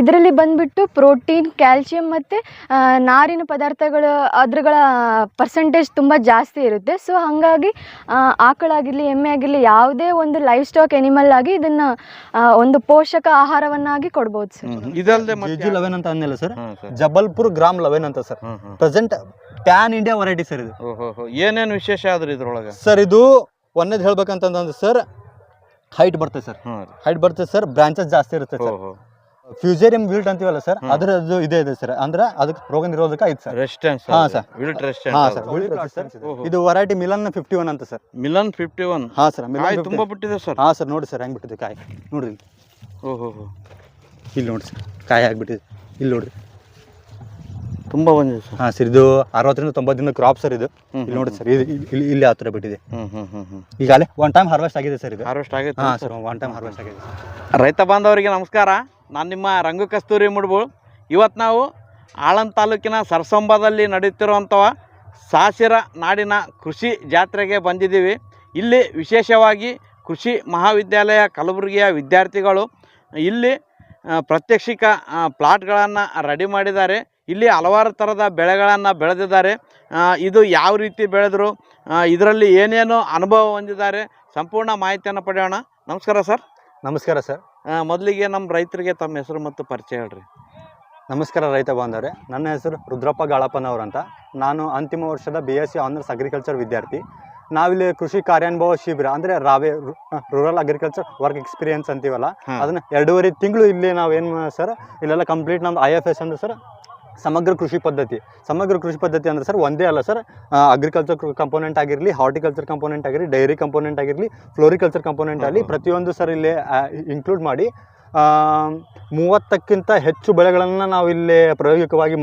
ಇದರಲ್ಲಿ ಬಂದ್ಬಿಟ್ಟು protein calcium ಮತ್ತು ನಾರಿನ ಪದಾರ್ಥಗಳು ಅದ್ರಗಳ ಪರ್ಸೆಂಟೇಜ್ ತುಂಬ ಜಾಸ್ತಿ ಇರುತ್ತೆ. ಸೊ ಹಾಗಾಗಿ ಆಕಳಾಗಿರಲಿ ಎಮ್ಮೆ ಆಗಿರಲಿ ಯಾವುದೇ ಒಂದು ಲೈಫ್ ಸ್ಟಾಕ್ ಎನಿಮಲ್ ಆಗಿ ಇದನ್ನು ಒಂದು ಪೋಷಕ ಆಹಾರವನ್ನಾಗಿ ಕೊಡ್ಬೋದು ಸರ್ ಇದಲ್ಲದೆ ಲವೆನ್ ಮತ್ತೆ ಜಿ ಲೆವೆನ್ ಅಂತ ಅಂದಿಲ್ಲ ಸರ್ ಜಬಲ್ಪುರ್ ಗ್ರಾಮ್ ಲೆವೆನ್ ಅಂತ sir present pan India variety sir ಇದು. ಏನೇನು ಏನೇನ್ ವಿಶೇಷ ಆದ್ರೆ ಇದ್ರೊಳಗೆ? ಸರ್ ಇದು ಒಂದೇದು ಹೇಳ್ಬೇಕಂತಂದ್ರೆ ಸರ್ ಹೈಟ್ ಬರ್ತದೆ ಸರ್ ಹೈಟ್ ಬರ್ತದೆ ಸರ್ ಬ್ರಾಂಚಸ್ ಜಾಸ್ತಿ ಇರುತ್ತೆ ಸರ್ ಓಹೋ ಫ್ಯೂಸೇರಿಯಂ ವಿಲ್ಟ್ ಅಂತೀವಲ್ಲ ಸರ್ ಅದ್ರ ಅದ್ರದ್ದು ಇದೆ ಇದೆ ಸರ್ ಅಂದ್ರೆ ಅದಕ್ಕೆ ರೋಗ ನಿರೋಧಕ ಐತೆ ಸರ್ ರೆಸ್ಟೆನ್ಸ್ ಹಾ, ಸರ್ ವಿಲ್ಟ್ ಹಾ ಸರ್ ರೆಸ್ಟೆನ್ಸ್ ಓಹೋ. ಇದು ವೆರೈಟಿ ಮಿಲನ್ ಫಿಫ್ಟಿ ಒನ್ ಅಂತ ಸರ್ ಮಿಲನ್ ಫಿಫ್ಟಿ ಒನ್ ಹಾ ಸರ್ ಮಿಲನ್ ತುಂಬಾ ಬಿಟ್ಟಿದೆ ಸರ್ ಹಾ ಸರ್ ನೋಡಿ ಸರ್ ಹೆಂಗ್ ಬಿಟ್ಟಿದೆ ಕಾಯಿ. ನೋಡಿ ಓಹೋ. ಇಲ್ಲಿ ನೋಡಿ ಸರ್ ಕಾಯಿ ಆಗ್ಬಿಟ್ಟಿದೆ. ಇಲ್ಲಿ ನೋಡ್ರಿ. ತುಂಬಾ ಬಂದಿದೆ ಸರ್ ಹಾ ಸರ್ ಇದು ಅರವತ್ತರಿಂದ ತೊಂಬತ್ತು ದಿನ ಕ್ರಾಪ್ ಸರ್ ಇದು. ಇಲ್ಲಿ ನೋಡಿ ಸರ್ ಇದು ಇಲ್ಲಿ ಇಲ್ಲಿ ಆ ಥರ ಬಿಟ್ಟಿದೆ. ಈಗಾಗಲೇ ಒನ್ ಟೈಮ್ ಹಾರ್ವೆಸ್ಟ್ ಆಗಿದೆ ಸರ್ ಇದು. ಹಾರ್ವೆಸ್ಟ್ ಆಗಿದೆ ಹಾ ಸರ್ ಒನ್ ಟೈಮ್ ಹಾರ್ವೆಸ್ಟ್ ಆಗಿದೆ ರೈತ ಬಾಂಧವರಿಗೆ ನಮಸ್ಕಾರ. ನಾನು ನಿಮ್ಮ ರಂಗು ಕಸ್ತೂರಿ ಮುಡ್ಬು. ಇವತ್ತು ನಾವು ಆಳಂದ ತಾಲೂಕಿನ ಸರ್ಸಂಬದಲ್ಲಿ ನಡೆಯುತ್ತಿರುವಂಥ ಸಾಸಿರ ನಾಡಿನ ಕೃಷಿ ಜಾತ್ರೆಗೆ ಬಂದಿದ್ದೀವಿ. ಇಲ್ಲಿ ವಿಶೇಷವಾಗಿ ಕೃಷಿ ಮಹಾವಿದ್ಯಾಲಯ ಕಲಬುರಗಿಯ ವಿದ್ಯಾರ್ಥಿಗಳು ಇಲ್ಲಿ ಪ್ರತ್ಯಕ್ಷಿಕ ಪ್ಲಾಟ್ಗಳನ್ನು ರೆಡಿ ಮಾಡಿದ್ದಾರೆ. ಇಲ್ಲಿ ಹಲವಾರು ಥರದ ಬೆಳೆಗಳನ್ನು ಬೆಳೆದಿದ್ದಾರೆ. ಇದು ಯಾವ ರೀತಿ ಬೆಳೆದರು ಇದರಲ್ಲಿ ಏನೇನು ಅನುಭವ ಹೊಂದಿದ್ದಾರೆ, ಸಂಪೂರ್ಣ ಮಾಹಿತಿಯನ್ನು ಪಡೆಯೋಣ. ನಮಸ್ಕಾರ ಸರ್. ನಮಸ್ಕಾರ ಸರ್. ಮೊದಲಿಗೆ ನಮ್ಮ ರೈತರಿಗೆ ತಮ್ಮ ಹೆಸರು ಮತ್ತು ಪರಿಚಯ ಹೇಳ್ರಿ. ನಮಸ್ಕಾರ ರೈತ ಬಾಂಧವರೇ ನನ್ನ ಹೆಸರು ರುದ್ರಪ್ಪ ಗಾಳಪ್ಪನವ್ರು ಅಂತ ನಾನು ಅಂತಿಮ ವರ್ಷದ B S C honours agriculture ವಿದ್ಯಾರ್ಥಿ. ನಾವಿಲ್ಲಿ ಕೃಷಿ ಕಾರ್ಯಾನುಭವ ಶಿಬಿರ ಅಂದ್ರೆ ರಾವೆ ರೂರಲ್ ಅಗ್ರಿಕಲ್ಚರ್ ವರ್ಕ್ ಎಕ್ಸ್ಪೀರಿಯನ್ಸ್ ಅಂತೀವಲ್ಲ. ಅದನ್ನ ಎರಡೂವರೆ ತಿಂಗಳು ಇಲ್ಲಿ ನಾವೇನು ಸರ್ ಇಲ್ಲೆಲ್ಲ ಕಂಪ್ಲೀಟ್ ನಮ್ದು ಐ ಎಫ್ ಎಸ್ ಅಂದ್ರೆ ಸರ್ ಸಮಗ್ರ ಕೃಷಿ ಪದ್ಧತಿ. ಸಮಗ್ರ ಕೃಷಿ ಪದ್ಧತಿ ಅಂದ್ರೆ ಸರ್ ಒಂದೇ ಅಲ್ಲ ಸರ್ ಅಗ್ರಿಕಲ್ಚರ್ ಕಂಪೋನೆಂಟ್ ಆಗಿರಲಿ ಹಾರ್ಟಿಕಲ್ಚರ್ ಕಂಪೋನೆಂಟ್ ಆಗಿರಲಿ ಡೈರಿ ಕಂಪೋನೆಂಟ್ ಆಗಿರಲಿ ಫ್ಲೋರಿಕಲ್ಚರ್ ಕಂಪೋನೆಂಟ್ ಆಗಲಿ ಪ್ರತಿಯೊಂದು ಸರ್ ಇಲ್ಲಿ ಇನ್ಕ್ಲೂಡ್ ಮಾಡಿ ಮೂವತ್ತಕ್ಕಿಂತ ಹೆಚ್ಚು ಬೆಳೆಗಳನ್ನು ನಾವು ಇಲ್ಲಿ ಪ್ರಾಯೋಗಿಕವಾಗಿ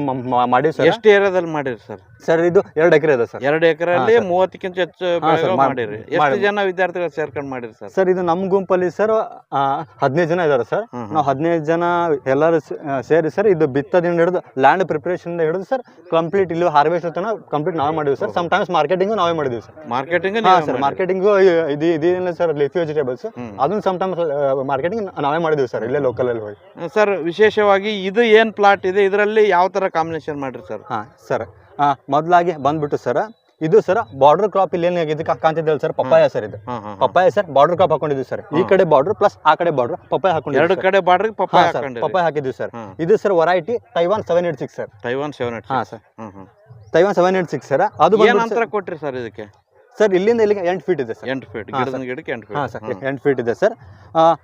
ಮಾಡಿ ಸರ್. ಎಷ್ಟು ಏರಿಯಾದಲ್ಲಿ ಮಾಡಿರಿ ಸರ್? ಸರ್ ಇದು ಎರಡು ಎಕರೆ ಇದೆ ಸರ್. ಎರಡು ಎಕರೆಯಲ್ಲಿ ಅಲ್ಲಿ. ಮೂವತ್ತಕ್ಕಿಂತ ಹೆಚ್ಚು ಬೆಳೆಗಳು ಮಾಡಿರಿ. ಎಷ್ಟು ಜನ ವಿದ್ಯಾರ್ಥಿಗಳು ಸೇರ್ಕೊಂಡು ಮಾಡಿರಿ ಸರ್? ಸರ್ ಇದು ನಮ್ಮ ಗುಂಪಲ್ಲಿ ಸರ್ ಹದಿನೈದು ಜನ ಇದ್ದಾರೆ ಸರ್. ನಾವು ಹದಿನೈದು ಜನ ಎಲ್ಲರೂ ಸೇರಿ ಸರ್ ಇದು ಬಿತ್ತದಿಂದ ಹಿಡಿದು ಲ್ಯಾಂಡ್ ಪ್ರಿಪರೇಷನ್ ಹಿಡಿದು ಸರ್ ಕಂಪ್ಲೀಟ್ ಇಲ್ಲಿ ಹಾರ್ವೆಸ್ಟ್ ತನಕ ಕಂಪ್ಲೀಟ್ ನಾವೇ ಮಾಡಿದ್ವಿ ಸರ್. ಸಮ್ ಟೈಮ್ಸ್ ಮಾರ್ಕೆಟಿಂಗ್ ನಾವೇ ಮಾಡಿದ್ವಿ ಸರ್. ಮಾರ್ಕೆಟಿಂಗ್ ಸರ್ ಮಾರ್ಕೆಟಿಂಗ್ ಇದು ಇದೇನಿಲ್ಲ ಸರ್ ಲಿಫಿ ವೆಜಿಟೇಬಲ್ಸ್ ಅದನ್ನು ಸಮ್ ಟೈಮ್ಸ್ ಮಾರ್ಕೆಟಿಂಗ್ ನಾವೇ ಮಾಡಿದ್ವಿ ಸರ್ ಇಲ್ಲೇ ಲೋಕಲಲ್ಲಿ ಹೋಗಿ. ಸರ್ ವಿಶೇಷವಾಗಿ ಇದು ಏನ್ ಪ್ಲಾಟ್ ಇದೆ ಇದರಲ್ಲಿ ಯಾವ ತರ ಕಾಂಬಿನೇಷನ್ ಮಾಡಿರಿ ಸರ್? ಹಾಂ ಸರ್. ಮೊದಲಾಗಿ ಬಂದ್ಬಿಟ್ಟು ಸರ್ ಇದು ಸರ್ ಬಾರ್ಡರ್ ಕ್ರಾಪ್ ಇಲ್ಲಿ ಏನು ಇದು ಕಾಣ್ತಿದ್ದಲ್ಲ ಸರ್ ಪಪ್ಪಾಯ ಸರ್ ಇದು. ಪಪ್ಪಾಯ ಸರ್ ಬಾರ್ಡರ್ ಕ್ರಾಪ್ ಹಾಕೊಂಡಿದ್ವಿ ಸರ್. ಈ ಕಡೆ ಬಾರ್ಡರ್ ಪ್ಲಸ್ ಆ ಕಡೆ ಬಾರ್ಡರ್ ಪಪ್ಪಾಯ ಹಾಕೊಂಡು ಎರಡು ಕಡೆ ಬಾರ್ಡರ್ ಪಪ್ಪಾಯ ಪಪ್ಪಾಯ ಹಾಕಿದ್ವಿ ಸರ್. ಇದು sir variety Taiwan seven eight six sir. Taiwan seven eight ಹಾ sir. Taiwan seven eight six sir ಅದು ಕೊಟ್ರಿ ಸರ್ ಇದಕ್ಕೆ? ಸರ್ ಇಲ್ಲಿಂದ ಇಲ್ಲಿಗೆ ಎಂಟು ಫೀಟ್ ಇದೆ ಸರ್. ಎಂಟು ಫೀಟ್ ಗಿಡಕ್ಕೆ ಎಂಟು ಹಾಂ ಸರ್ ಫೀಟ್ ಎಂಟು ಫೀಟ್ ಇದೆ ಸರ್.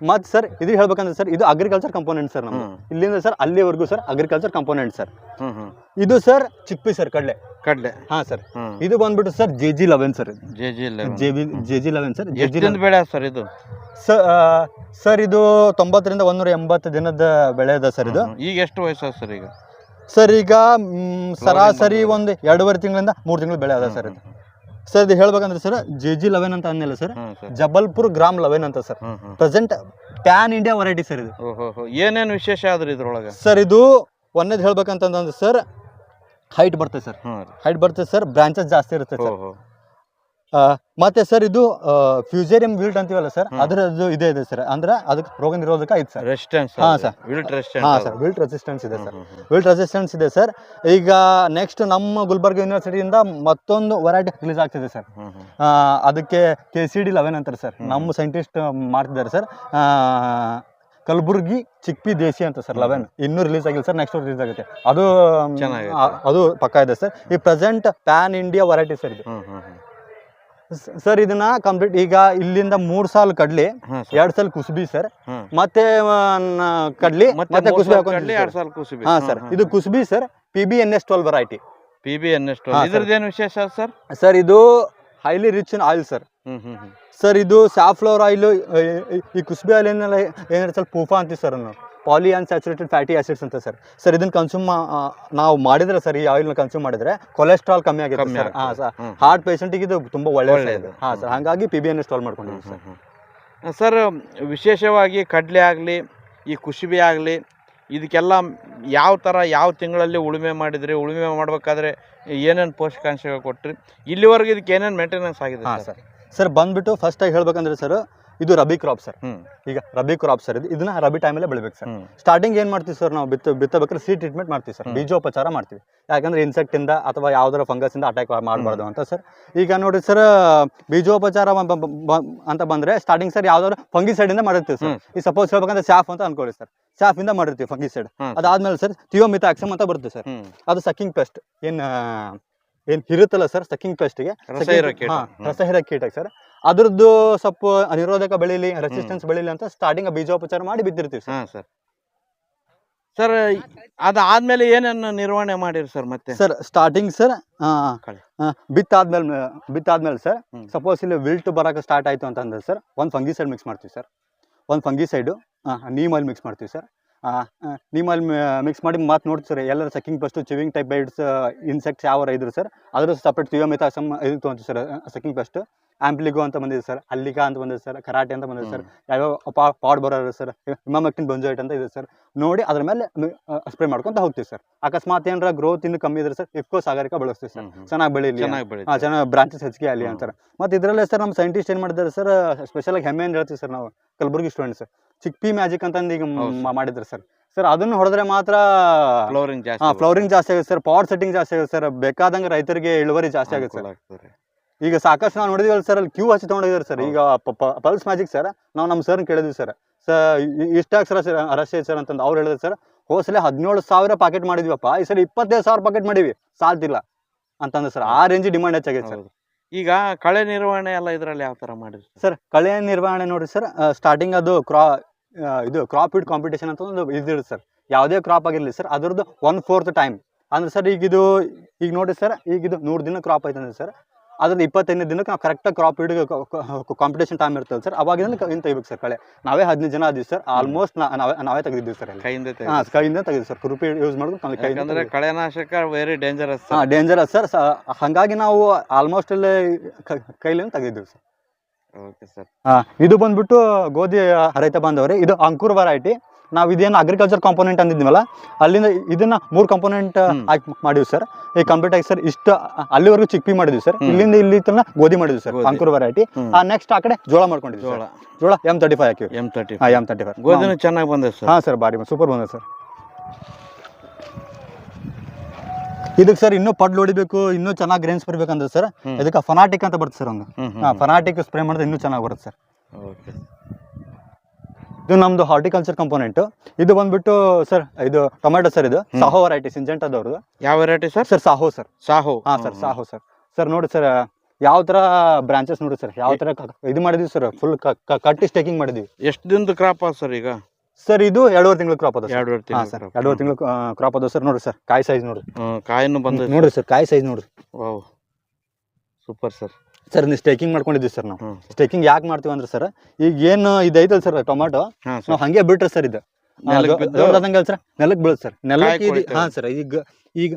ಮತ್ತು ಸರ್ ಇದು ಹೇಳ್ಬೇಕಂದ್ರೆ ಸರ್ ಇದು ಅಗ್ರಿಕಲ್ಚರ್ ಕಂಪೋನೆಂಟ್ ಸರ್ ನಮ್ಮ ಇಲ್ಲಿಂದ ಸರ್ ಅಲ್ಲಿವರೆಗೂ ಸರ್ ಅಗ್ರಿಕಲ್ಚರ್ ಕಂಪೋನೆಂಟ್ ಸರ್. ಇದು ಸರ್ ಚಿಪ್ಪಿ ಸರ್ ಕಡಲೆ. ಕಡಲೆ. ಹಾಂ ಸರ್. ಇದು ಬಂದ್ಬಿಟ್ಟು sir J G eleven sir J G J J eleven sir J G ಬೆಳೆ ಸರ್ ಇದು? ಸರ್ ಇದು ತೊಂಬತ್ತರಿಂದ ಒಂದೂರ ಎಂಬತ್ತು ದಿನದ ಬೆಳೆ ಅದ ಸರ್ ಇದು. ಈಗ ಎಷ್ಟು ವಯಸ್ಸು ಸರ್ ಈಗ? ಸರ್ ಈಗ ಸರಾಸರಿ ಒಂದು ಎರಡೂವರೆ ತಿಂಗಳಿಂದ ಮೂರು ತಿಂಗಳು ಬೆಳೆ ಅದ ಸರ್ ಇದು. ಸರ್ ಇದು ಹೇಳ್ಬೇಕಂದ್ರೆ ಸರ್ ಜೆ ಜಿ ಲೆವೆನ್ ಅಂತ ಅಂದಿಲ್ಲ ಸರ್ ಜಬಲ್ಪುರ್ ಗ್ರಾಮ್ ಲೆವೆನ್ ಅಂತ ಸರ್. ಹ್ಮ್ ಹ್ಮ್. Present pan India variety sir ಇದು. ಓಹೋ ಏನೇನು ವಿಶೇಷ ಆದ್ರಿ ಇದ್ರೊಳಗೆ? ಸರ್ ಇದು ಒಂದೇದು ಹೇಳ್ಬೇಕಂತಂದ್ರೆ ಸರ್ ಹೈಟ್ ಬರ್ತದೆ ಸರ್. ಹ್ಮ್ ರೀ. ಹೈಟ್ ಬರ್ತದೆ ಸರ್ ಬ್ರಾಂಚಸ್ ಜಾಸ್ತಿ ಇರುತ್ತೆ ಸರ್. ಓಹೋ. ಮತ್ತೆ ಸರ್ ಇದು ಫ್ಯೂಜೇರಿಯಂ ವಿಲ್ಟ್ ಅಂತೀವಲ್ಲ ಸರ್ ಅದ್ರದ್ದು ಇದೆ ಇದೆ ಸರ್ ಅಂದ್ರೆ ಅದಕ್ಕೆ ರೋಗ ನಿರೋಧಕ ಐತೆ ಸರ್. ರೆಸಿಸ್ಟೆನ್ಸ್ ಹಾ, sir. ವಿಲ್ಟ್ ಹಾಂ ಸರ್ ರೆಸಿಸ್ಟೆನ್ಸ್ ವಿಲ್ಟ್ ರೆಸಿಸ್ಟೆನ್ಸ್ ಇದೆ ಸರ್. ವಿಲ್ಟ್ ರೆಸಿಸ್ಟೆನ್ಸ್ ಇದೆ ಸರ್. ಈಗ ನೆಕ್ಸ್ಟ್ ನಮ್ಮ ಗುಲ್ಬರ್ಗ ಯೂನಿವರ್ಸಿಟಿಯಿಂದ ಮತ್ತೊಂದು ವೆರೈಟಿ ರಿಲೀಸ್ ಆಗ್ತಿದೆ ಸರ್. ಅದಕ್ಕೆ ಕೆ ಸಿ ಡಿ ಲೆವೆನ್ ಅಂತಾರೆ ಸರ್. ನಮ್ಮ ಸೈಂಟಿಸ್ಟ್ ಮಾಡ್ತಿದ್ದಾರೆ ಸರ್. ಕಲಬುರ್ಗಿ ಚಿಕ್ಪಿ ದೇಸಿ ಅಂತ ಸರ್ ಲೆವೆನ್ ಇನ್ನೂ ರಿಲೀಸ್ ಆಗಿಲ್ಲ ಸರ್ ನೆಕ್ಸ್ಟ್ ರಿಲೀಸ್ ಆಗುತ್ತೆ. ಅದು ಅದು ಪಕ್ಕ ಇದೆ ಸರ್. ಈ present pan India variety sir ಇದು. ಸರ್ ಇದನ್ನ ಕಂಪ್ಲೀಟ್ ಈಗ ಇಲ್ಲಿಂದ ಮೂರ್ ಸಾಲ್ ಕಡ್ಲಿ ಎರಡ್ ಸಾಲ್ ಕುಸುಬಿ ಸರ್. ಮತ್ತೆ ಕಡ್ಲಿ ಮತ್ತೆ ಕುಸುಬಿ ಹಾಕೊಂಡು ಎರಡು ಸಾಲ ಕುಸುಬಿ. ಹಾ ಸರ್. ಇದು ಕುಸುಬಿ sir. P B N S twelve variety P B N S twelve ಇದ್ರದ್ದೇನು ವಿಶೇಷ ಸರ್? ಸರ್ ಇದು highly rich in oil sir. Sir ಇದು ಸಾಫ್ಲವರ್ ಆಯಿಲ್ ಈ ಕುಸುಬಿ ಆಯಿಲ್ ಏನೆಲ್ಲ ಸ್ವಲ್ಪ ಪೂಫಾ ಅಂತೀವಿ ಸರ್ ನಾವು ಪಾಲಿ ಅನ್ಸ್ಯಾಚುರೇಟೆಡ್ ಫ್ಯಾಟಿ ಆಸಿಡ್ಸ್ ಅಂತ ಸರ್. ಸರ್ ಇದನ್ನ ಕನ್ಸ್ಯೂಮ್ ನಾವು ಮಾಡಿದ್ರೆ ಸರ್ ಈ ಆಯಿಲ್ನ ಕನ್ಸ್ಯೂಮ್ ಮಾಡಿದ್ರೆ ಕೊಲೆಸ್ಟ್ರಾಲ್ ಕಮ್ಮಿ ಆಗಿದೆ ಕಮ್ಮಿ ಸರ್. ಹಾಂ ಸರ್. ಹಾರ್ಟ್ ಪೇಷಂಟಿಗೆ ಇದು ತುಂಬ ಒಳ್ಳೆಯದು. ಹಾಂ ಸರ್. ಹಾಗಾಗಿ ಪಿ ಬಿ ಎನ್ ಸ್ಟಾಲ್ ಮಾಡ್ಕೊಂಡಿದ್ದೀವಿ ಸರ್. ಸರ್ ವಿಶೇಷವಾಗಿ ಕಡಲೆ ಆಗಲಿ ಈ ಕುಸುಬಿ ಆಗಲಿ ಇದಕ್ಕೆಲ್ಲ ಯಾವ ಥರ ಯಾವ ತಿಂಗಳಲ್ಲಿ ಉಳುಮೆ ಮಾಡಿದ್ರಿ ಉಳುಮೆ ಮಾಡಬೇಕಾದ್ರೆ ಏನೇನು ಪೋಷಕಾಂಶಗಳು ಕೊಟ್ರಿ ಇಲ್ಲಿವರೆಗೂ ಇದಕ್ಕೆ ಏನೇನು ಮೇಂಟೆನೆನ್ಸ್ ಆಗಿದೆ ಹಾಂ ಸರ್? ಸರ್. ಬಂದ್ಬಿಟ್ಟು ಫಸ್ಟಾಗಿ ಹೇಳ್ಬೇಕಂದ್ರೆ ಸರ್ ಇದು ರಬಿ ಕ್ರಾಪ್ ಸರ್ ಈಗ ರಬಿ ಕ್ರಾಪ್ ಸರ್ ಇದು ಇದನ್ನ ರಬಿ ಟೈಮಲ್ಲೇ ಬೆಳಿಬೇಕು ಸರ್ ಸ್ಟಾರ್ಟಿಂಗ್ ಏನ್ ಮಾಡ್ತೀವಿ ಸರ್ ನಾವು ಬಿತ್ತ ಬಿತ್ತಬೇಕಾದ್ರೆ ಸೀ ಟ್ರೀಟ್ಮೆಂಟ್ ಮಾಡ್ತೀವಿ ಸರ್ ಬೀಜೋಪಚಾರ ಮಾಡ್ತೀವಿ. ಯಾಕಂದ್ರೆ ಇನ್ಸೆಕ್ಟ್ ಇಂದ ಅಥವಾ ಯಾವ್ದಾರ ಫಂಗಸ್ ಇಂದ ಅಟ್ಯಾಕ್ ಮಾಡಬಾರ್ದು ಅಂತ ಸರ್ ಈಗ ನೋಡಿ ಸರ್ ಬೀಜೋಪಚಾರ ಅಂತ ಬಂದ್ರೆ ಸ್ಟಾರ್ಟಿಂಗ್ ಸರ್ ಯಾವ್ದಾದ್ರು ಫಂಗಿಸೈಡ್ ಇಂದ ಮಾಡಿರ್ತೀವಿ ಸರ್. ಈ ಸಪೋಸ್ ಹೇಳ್ಬೇಕಂದ್ರೆ ಸ್ಯಾಫ್ ಅಂತ ಅನ್ಕೊಳ್ಳಿ ಸರ್ ಸ್ಯಾಫ್ ಇಂದ ಮಾಡಿರ್ತೀವಿ ಫಂಗಿ ಸೈಡ್ ಅದಾದ್ಮೇಲೆ ಸರ್ ಥಿಯೋಮಿತಾಕ್ಸಮ್ ಅಂತ ಬರುತ್ತೆ ಸರ್ ಅದು ಸಕ್ಕಿಂಗ್ ಪೆಸ್ಟ್ ಏನ್ ಏನ್ ಇರುತ್ತಲ್ಲ ಸರ್ ಸಕ್ಕಿಂಗ್ ಪೆಸ್ಟ್ಗೆ ರಸ ಇರೋ ಕೀಟಕ್ಕೆ ಸರ್ ಅದ್ರದ್ದು ಸ್ವಲ್ಪ ನಿರೋಧಕ ಬೆಳೀಲಿ ರೆಸಿಸ್ಟೆನ್ಸ್ ಬೆಳೀಲಿ ಅಂತ ಸ್ಟಾರ್ಟಿಂಗ್ ಬೀಜೋಪಚಾರ ಮಾಡಿ ಬಿದ್ದಿರ್ತೀವಿ ಸರ್ ಸರ್ ಅದಾದ್ಮೇಲೆ ಏನನ್ನು ನಿರ್ವಹಣೆ ಮಾಡಿರಿ ಸರ್ ಮತ್ತೆ? ಸರ್ ಸ್ಟಾರ್ಟಿಂಗ್ ಸರ್ ಕಳೆ. ಬಿತ್ತಾದ್ಮೇಲೆ ಬಿತ್ತಾದ್ಮೇಲೆ ಸರ್ ಸಪೋಸ್ ಇಲ್ಲಿ ವಿಲ್ಟ್ ಬರಕ್ಕೆ ಸ್ಟಾರ್ಟ್ ಆಯ್ತು ಅಂತಂದ್ರೆ ಸರ್ ಒಂದು ಫಂಗಿಸೈಡ್ ಮಿಕ್ಸ್ ಮಾಡ್ತೀವಿ ಸರ್ ಒಂದು ಫಂಗಿಸೈಡು ನೀಮ್ ಆಯಿಲ್ ಮಿಕ್ಸ್ ಮಾಡ್ತೀವಿ ಸರ್ ನೀಮ್ ಆಯಿಲ್ ಮಿಕ್ಸ್ ಮಾಡಿ ಮಾತು ನೋಡ್ತೀರಿ ಸರ್. ಎಲ್ಲರ sucking pest chewing type bites insects ಯಾವ ಇದ್ರು ಸರ್. ಅದ್ರ ಸಪ್ರೇಟ್ ಥಿಯೋಮಿತಾಸಮ್ ಇದು ತೊಗೊಂತೀವಿ ಸರ್. ಸಕ್ಕಿಂಗ್ ಪೆಸ್ಟ್ ಆಂಪ್ಲಿಗೋ ಅಂತ ಬಂದಿದೆ ಸರ್. ಅಲ್ಲಿಗಾ ಅಂತ ಬಂದಿದೆ ಸರ್. ಕರಾಟೆ ಅಂತ ಬಂದಿದೆ ಸರ್. ಯಾವ್ಯಾವ ಪಾಡ್ ಬರೋರು ಸರ್. ಇಮಾಮಕ್ಟಿನ್ ಬಂಜೋಯ್ಟ್ ಅಂತ ಇದೆ ಸರ್. ನೋಡಿ ಅದ್ರ ಮೇಲೆ ಸ್ಪ್ರೇ ಮಾಡ್ಕೊಂತ ಹೋಗ್ತೀವಿ ಸರ್. ಅಕಸ್ಮಾತ್ ಏನಾರ ಗ್ರೋತ್ ಇನ್ನು ಕಮ್ಮಿ ಇದ್ರೆ ಸರ್ ಇಫ್ಕೋ ಸಾಗರಿಕ ಬಳಸ್ತೀವಿ ಸರ್. ಚೆನ್ನಾಗಿ ಬೆಳೀಲಿ ಚೆನ್ನಾಗಿ ಬ್ರಾಂಚಸ್ ಹೆಚ್ಚಿಗೆ ಅಲ್ಲಿ. ಅಂತಾರೆ ಮತ್ತು ಇದರಲ್ಲೇ ಸರ್ ನಮ್ಮ ಸೈಂಟಿಸ್ಟ್ ಏನು ಮಾಡಿದ್ದಾರೆ ಸರ್ ಸ್ಪೆಷಲಾಗಿ ಹೆಮ್ಮೆ ಏನು ಹೇಳ್ತೀವಿ ಸರ್ ನಾವು. Kalaburagi student sir chickpea magic ಅಂತಂದು ಈಗ ಮಾಡಿದ್ರು ಸರ್. ಸರ್ ಅದನ್ನು ಹೊಡೆದ್ರೆ ಮಾತ್ರ ಫ್ಲೋರಿಂಗ್ ಜಾಸ್ತಿ ಫ್ಲೋರಿಂಗ್ ಜಾಸ್ತಿ ಆಗುತ್ತೆ ಸರ್. ಪವರ್ ಸೆಟ್ಟಿಂಗ್ ಜಾಸ್ತಿ ಆಗುತ್ತೆ ಸರ್. ಬೇಕಾದಂಗೆ ರೈತರಿಗೆ ಇಳುವರಿ ಜಾಸ್ತಿ ಆಗುತ್ತೆ ಸರ್. ಈಗ ಸಾಕಷ್ಟು ನಾವು ನೋಡಿದೀವಲ್ಲ ಸರ್ ಅಲ್ಲಿ ಕ್ಯೂ ಹಚ್ಚಿ ತೊಗೊಂಡಿದ್ದಾರೆ ಸರ್. ಈಗ ಪಲ್ಸ್ ಮ್ಯಾಜಿಕ್ ಸರ್ ನಾವು ನಮ್ಮ ಸರ್ನ ಕೇಳಿದ್ವಿ ಸರ್. ಸರ್ ಇಷ್ಟಾಗಿ ಸರ್ ರಶ್ ಸರ್ ಅಂತಂದು ಅವ್ರು ಹೇಳಿದ್ರು ಸರ್. ಹೋಸಲೆ ಹದಿನೇಳು ಸಾವಿರ ಪಾಕೆಟ್ ಮಾಡಿದ್ವಪ್ಪ. ಈ ಸರ್ ಇಪ್ಪತ್ತೈದು ಸಾವಿರ ಪಾಕೆಟ್ ಮಾಡಿವಿ. ಸಾಲ್ತಿಲ್ಲ ಅಂತಂದ್ರೆ ಸರ್. ಆ ರೇಂಜ್ ಡಿಮಾಂಡ್ ಹೆಚ್ಚಾಗಿದೆ ಸರ್. ಈಗ ಕಳೆ ನಿರ್ವಹಣೆ ಎಲ್ಲ ಇದರಲ್ಲಿ ಯಾವ ತರ ಮಾಡಿದ್ರು ಸರ್? ಕಳೆ ನಿರ್ವಹಣೆ ನೋಡಿ ಸರ್ ಸ್ಟಾರ್ಟಿಂಗ್ ಅದು ಕ್ರಾ ಇದು ಕ್ರಾಪ್ ಇಡ್ ಕಾಂಪಿಟೇಷನ್ ಅಂತ ಒಂದು ಇದಿರುತ್ತೆ ಸರ್ ಯಾವುದೇ ಕ್ರಾಪ್ ಆಗಿರಲಿ ಸರ್ ಅದ್ರದ್ದು ಒನ್ ಫೋರ್ತ್ ಟೈಮ್ ಅಂದ್ರೆ ಸರ್ ಈಗ ಇದು ಈಗ ನೋಡಿ ಸರ್ ಈಗ ಇದು ನೂರು ದಿನ ಕ್ರಾಪ್ ಆಯ್ತಂದ್ರೆ ಸರ್ ಅದ್ರಲ್ಲಿ ಇಪ್ಪತ್ತೈದನೇ ದಿನಕ್ಕೆ ನಾವು ಕರೆಕ್ಟಾಗಿ ಕ್ರಾಪ್ ಇಡ್ ಕಾಂಪಿಟೇಷನ್ ಟೈಮ್ ಇರ್ತದೆ ಸರ್ ಅವಾಗಿಂದ ಏನು ತೆಗಿಬೇಕು ಸರ್ ಕಳೆ. ನಾವೇ ಹದಿನೈದು ಜನ ಅದೀವಿ ಸರ್ ಆಲ್ಮೋಸ್ಟ್ ನಾವೇ ನಾವೇ ತೆಗೆದಿದ್ದೀವಿ ಸರ್ ಕೈಯಿಂದ ಕೈಯಿಂದ ತೆಗೆದು ಸರ್ ಕುರುಪಿ ಯೂಸ್ ಮಾಡಿದ್ರೆ ಕಳೆನಾಶಕ ವೆರಿ ಡೇಂಜರಸ್ ಹಾಂ ಡೇಂಜರಸ್ ಸರ್ ಹಾಗಾಗಿ ನಾವು ಆಲ್ಮೋಸ್ಟ್ ಅಲ್ಲೇ ಕೈಲಿಂದ ತೆಗೆದಿದ್ದೀವಿ ಸರ್ ಆ, ಇದು ಬಂದ್ಬಿಟ್ಟು ಗೋಧಿ ರೈತ ಬಂದವ್ರಿ ಇದು ಅಂಕುರ್ ವೆರೈಟಿ ನಾವು ಇದೇನು ಅಗ್ರಿಕಲ್ಚರ್ ಕಾಂಪೋನೆಂಟ್ ಅಂದಿದ್ವಲ್ಲ ಅಲ್ಲಿಂದ ಇದನ್ನ ಮೂರು ಕಾಂಪೋನೆಂಟ್. ಹಾಕಿ ಮಾಡಿದ್ವಿ ಸರ್ ಈ ಕಂಪ್ಲೀಟ್ ಆಗಿ ಸರ್ ಇಷ್ಟ ಅಲ್ಲಿವರೆಗೂ ಚಿಕ್ಪಿ ಮಾಡಿದ್ವಿ ಸರ್ ಇಲ್ಲಿಂದ ಇಲ್ಲಿ ತನ ಗೋಧಿ ಮಾಡಿದ್ವಿ ಸರ್. ಅಂಕುರ್ ವೆರೈಟಿ ಆ ನೆಕ್ಸ್ಟ್ ಆ ಕಡೆ ಜೋಳ ಮಾಡ್ಕೊಂಡಿದ್ವಿ ಜೋಳ. ಸರ್ ಜೋಳ ಎಂ ತರ್ಟಿ ಫೈವ್ ಹಾಕಿವಿ. M thirty M thirty five ಗೋಧಿನೂ ಚೆನ್ನಾಗಿ ಬಂದಿದೆ ಸರ್ ಹಾಂ ಸರ್ ಬಾರಿ ಸೂಪರ್ ಬಂದ ಸರ್ ಇದಕ್ಕೆ ಸರ್ ಇನ್ನೂ ಪಡ್ಲು ಹೊಡಿಬೇಕು ಇನ್ನೂ ಚೆನ್ನಾಗಿ ಗ್ರೇನ್ಸ್ ಬರ್ಬೇಕಂದ್ರೆ ಸರ್. ಇದಕ್ಕೆ ಫನಾಟಿಕ್ ಅಂತ ಬರುತ್ತೆ ಸರ್ ಒಂದು ಫನಾಟಿಕ್ ಸ್ಪ್ರೇ ಮಾಡಿದ್ರೆ ಇನ್ನೂ ಚೆನ್ನಾಗಿ ಬರುತ್ತೆ ಸರ್ ಓಕೆ ಇದು ನಮ್ದು ಹಾರ್ಟಿಕಲ್ಚರ್ ಕಂಪೋನೆಂಟ್ ಇದು ಬಂದ್ಬಿಟ್ಟು ಸರ್ ಇದು ಟೊಮೆಟೊ ಸರ್ ಇದು. ಸಾಹೋ ವೆರೈಟಿ ಸಿಂಜೆಂಟದವ್ರದ್ದು ಯಾವ variety sir sir Saaho sir Saaho ಹಾ ಸರ್ ಸಾಹೋ ಸರ್ ಸರ್ ನೋಡಿ ಸರ್ ಯಾವ ತರ ಬ್ರಾಂಚಸ್ ನೋಡಿ ಸರ್ ಯಾವ ತರ ಇದು ಮಾಡಿದ್ವಿ ಸರ್ ಫುಲ್ ಕಟ್ಟಿ ಸ್ಟೇಕಿಂಗ್ ಮಾಡಿದ್ವಿ. ಎಷ್ಟು ದಿನದ ಕ್ರಾಪ್ ಸರ್ ಈಗ? ಸರ್ ಇದು ಎರಡೂವರೆ ತಿಂಗಳ ಕ್ರಾಪ್ ಅದ ಎರಡೂವರೆ ತಿಂಗಳ ಸರ್ ಎರಡೂವರೆ ತಿಂಗಳು ಕ್ರಾಪ್ ಅದ ಸರ್. ನೋಡ್ರಿ ಸರ್ ಕಾಯಿ ಸೈಜ್ ನೋಡ್ರಿ. ಕಾಯಿನೂ ಬಂದ ನೋಡ್ರಿ ಸರ್ ಕಾಯಿ ಸೈಜ್ ನೋಡ್ರಿ. ವಾವ್. Super sir. ಸರ್ ನೀವು ಸ್ಟೇಕಿಂಗ್ ಮಾಡ್ಕೊಂಡಿದ್ವಿ ಸರ್ ನಾವು. ಹ್ಮ್. ಸ್ಟೇಕಿಂಗ್ ಯಾಕೆ ಮಾಡ್ತೀವಿ ಅಂದ್ರೆ ಸರ್ ಈಗ ಏನು ಇದೈತಲ್ಲ ಸರ್ ಟೊಮ್ಯಾಟೊ ಹಾಂ ನಾವು ಸರ್ ಹಂಗೆ ಬಿಟ್ರೆ ಸರ್ ಇದು. ನೆಲಕ್ಕೆ ಬಿದ್ದು- ಸರ್ ನೆಲಕ್ಕೆ ಬೀಳುತ್ತೆ ಸರ್. ನೆಲಕ್ಕೆ ಇದು ಕೊಳಿತವೆ. ಹಾಂ ಸರ್ ಈಗ ಈಗ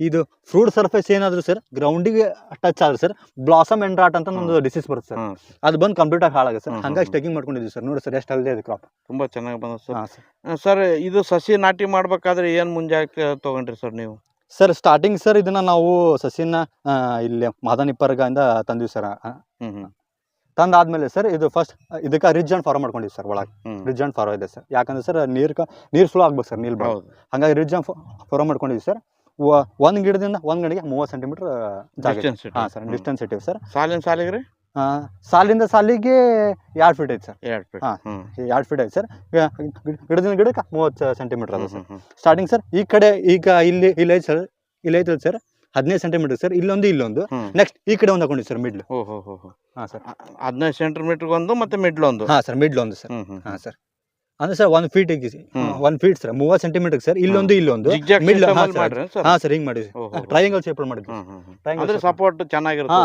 ಇದು ಫ್ರೂಟ್ ಸರ್ಫೇಸ್ ಏನಾದ್ರು ಸರ್ ಗ್ರೌಂಡಿಗೆ ಟಚ್ ಆದ್ರೆ ಸರ್ ಬ್ಲಾಸಮ್ ಎಂಡ್ರಾಟ್ ಅಂತ ಒಂದು ಡಿಸೀಸ್ ಬರುತ್ತೆ ಸರ್ ಅದು ಬಂದು ಕಂಪ್ಲೀಟ್ ಆಗಿ ಹಾಳಾಗ ಸರ್ ಹಂಗಾಗಿ ಸ್ಟೆಕಿಂಗ್ ಮಾಡ್ಕೊಂಡಿದ್ವಿ ಸರ್ ನೋಡಿ ಸರ್ ಎಷ್ಟು ಅಲ್ಲದೆ ಇದೆ ಕ್ರಾಪ್ ತುಂಬಾ ಚೆನ್ನಾಗಿ ಬಂದ ಸರ್ ಸರ್ ಇದು ಸಸಿ ನಾಟಿ ಮಾಡ್ಬೇಕಾದ್ರೆ ಏನು ಮುಂಜಾಗ್ರತೆ ತಗೊಂಡ್ರಿ ಸರ್ ನೀವು? ಸರ್ ಸ್ಟಾರ್ಟಿಂಗ್ ಸರ್ ಇದನ್ನ ನಾವು ಸಸಿನ ಇಲ್ಲಿ ಮಾದನಿಪ್ಪರ್ಗಿಂದ ತಂದ್ವಿ ಸರ್ ತಂದಾದ್ಮೇಲೆ ಸರ್ ಇದು ಫಸ್ಟ್ ಇದಕ್ಕೆ ರಿಜ್ ಅಂಡ್ ಫಾರೋ ಮಾಡ್ಕೊಂಡಿವಿ ಸರ್ ಒಳಗೆ. ರಿಜ್ ಅಂಡ್ ಫಾರೋ ಇದೆ ಸರ್ ಯಾಕಂದ್ರೆ ಸರ್ ನೀರು ನೀರು ಫ್ಲೋ ಆಗ್ಬೇಕು ಸರ್ ನೀಲ್ ಹಂಗಾಗಿ ರಿಜ್ ಅಂಡ್ ಫಾರೋ ಮಾಡ್ಕೊಂಡಿದ್ವಿ ಸರ್ ಒಂದು ಗಿಡದಿಂದ ಒಂದ್ ಗಿಡಕ್ಕೆ ಮೂವತ್ತು ಸೆಂಟಿಮೀಟರ್ ಜಾಗ ಡಿಸ್ಟೆನ್ಸ್ ಹಾಂ ಸರ್ ಡಿಸ್ಟೆನ್ಸ್ ಇಟ್ಟಿವಿ ಸರ್ ಸಾಲಿನ ಸಾಲಿಗೆ ರೀ ಆ, ಸಾಲಿಂದ ಸಾಲಿಗೆ ಎರಡ್ ಫೀಟ್ ಐತೆ ಸರ್ ಎರಡು ಫೀಟ್ ಹಾ. ಹ್ಮ್. ಎರಡು ಫೀಟ್ ಐತೆ ಸರ್ ಗಿಡದಿಂದ ಗಿಡಕ್ಕೆ ಮೂವತ್ತು ಸೆಂಟಿಮೀಟರ್ ಅದ ಹ್ಮ್ ಸರ್ ಹ್ಮ್. ಸ್ಟಾರ್ಟಿಂಗ್ ಸರ್ ಈ ಕಡೆ ಈಗ ಇಲ್ಲಿ ಇಲ್ಲಿ ಐತೆ ಸರ್ ಇಲ್ಲಿ ಐತಲ್ಲ ಸರ್ ಹದಿನೈದು ಸೆಂಟಿಮೀಟರ್ ಸರ್ ಇಲ್ಲೊಂದು ಇಲ್ಲೊಂದು. ಹ್ಮ್. ನೆಕ್ಸ್ಟ್ ಈ ಕಡೆ ಒಂದು ಹಾಕೊಂಡಿವಿ ಸರ್ ಮಿಡ್ಲ್ ಓ ಹೋ ಹೋ ಹೋ ಹಾಂ ಸರ್ ಹದಿನೈದು ಸೆಂಟಿಮೀಟರ್ ಒಂದು ಮತ್ತೆ ಮಿಡ್ಲ್ ಒಂದು. ಹಾ ಸರ್ ಮಿಡ್ಲ್ ಒಂದು ಸರ್ ಹ್ಮ್ ಹ್ಮ್ ಹಾಂ ಸರ್ ಅಂದ್ರೆ ಸರ್ ಒಂದ್ ಫೀಟ್. ಒಂದು ಫೀಟ್ ಸರ್ ಮೂವತ್ತು ಸೆಂಟಿಮೀಟರ್ ಸರ್ ಇಲ್ಲೊಂದು ಇಲ್ಲೊಂದು. ಹಾ, ಸರ್ ಹಾಂ ಸರ್ ಹಿಂಗೆ ಮಾಡಿದ್ವಿ. ಟ್ರಯಾಂಗಲ್ ಶೇಪ್ ಮಾಡಿದ್ವಿ. ಅಂದ್ರೆ ಸಪೋರ್ಟ್ ಚೆನ್ನಾಗಿರುತ್ತೆ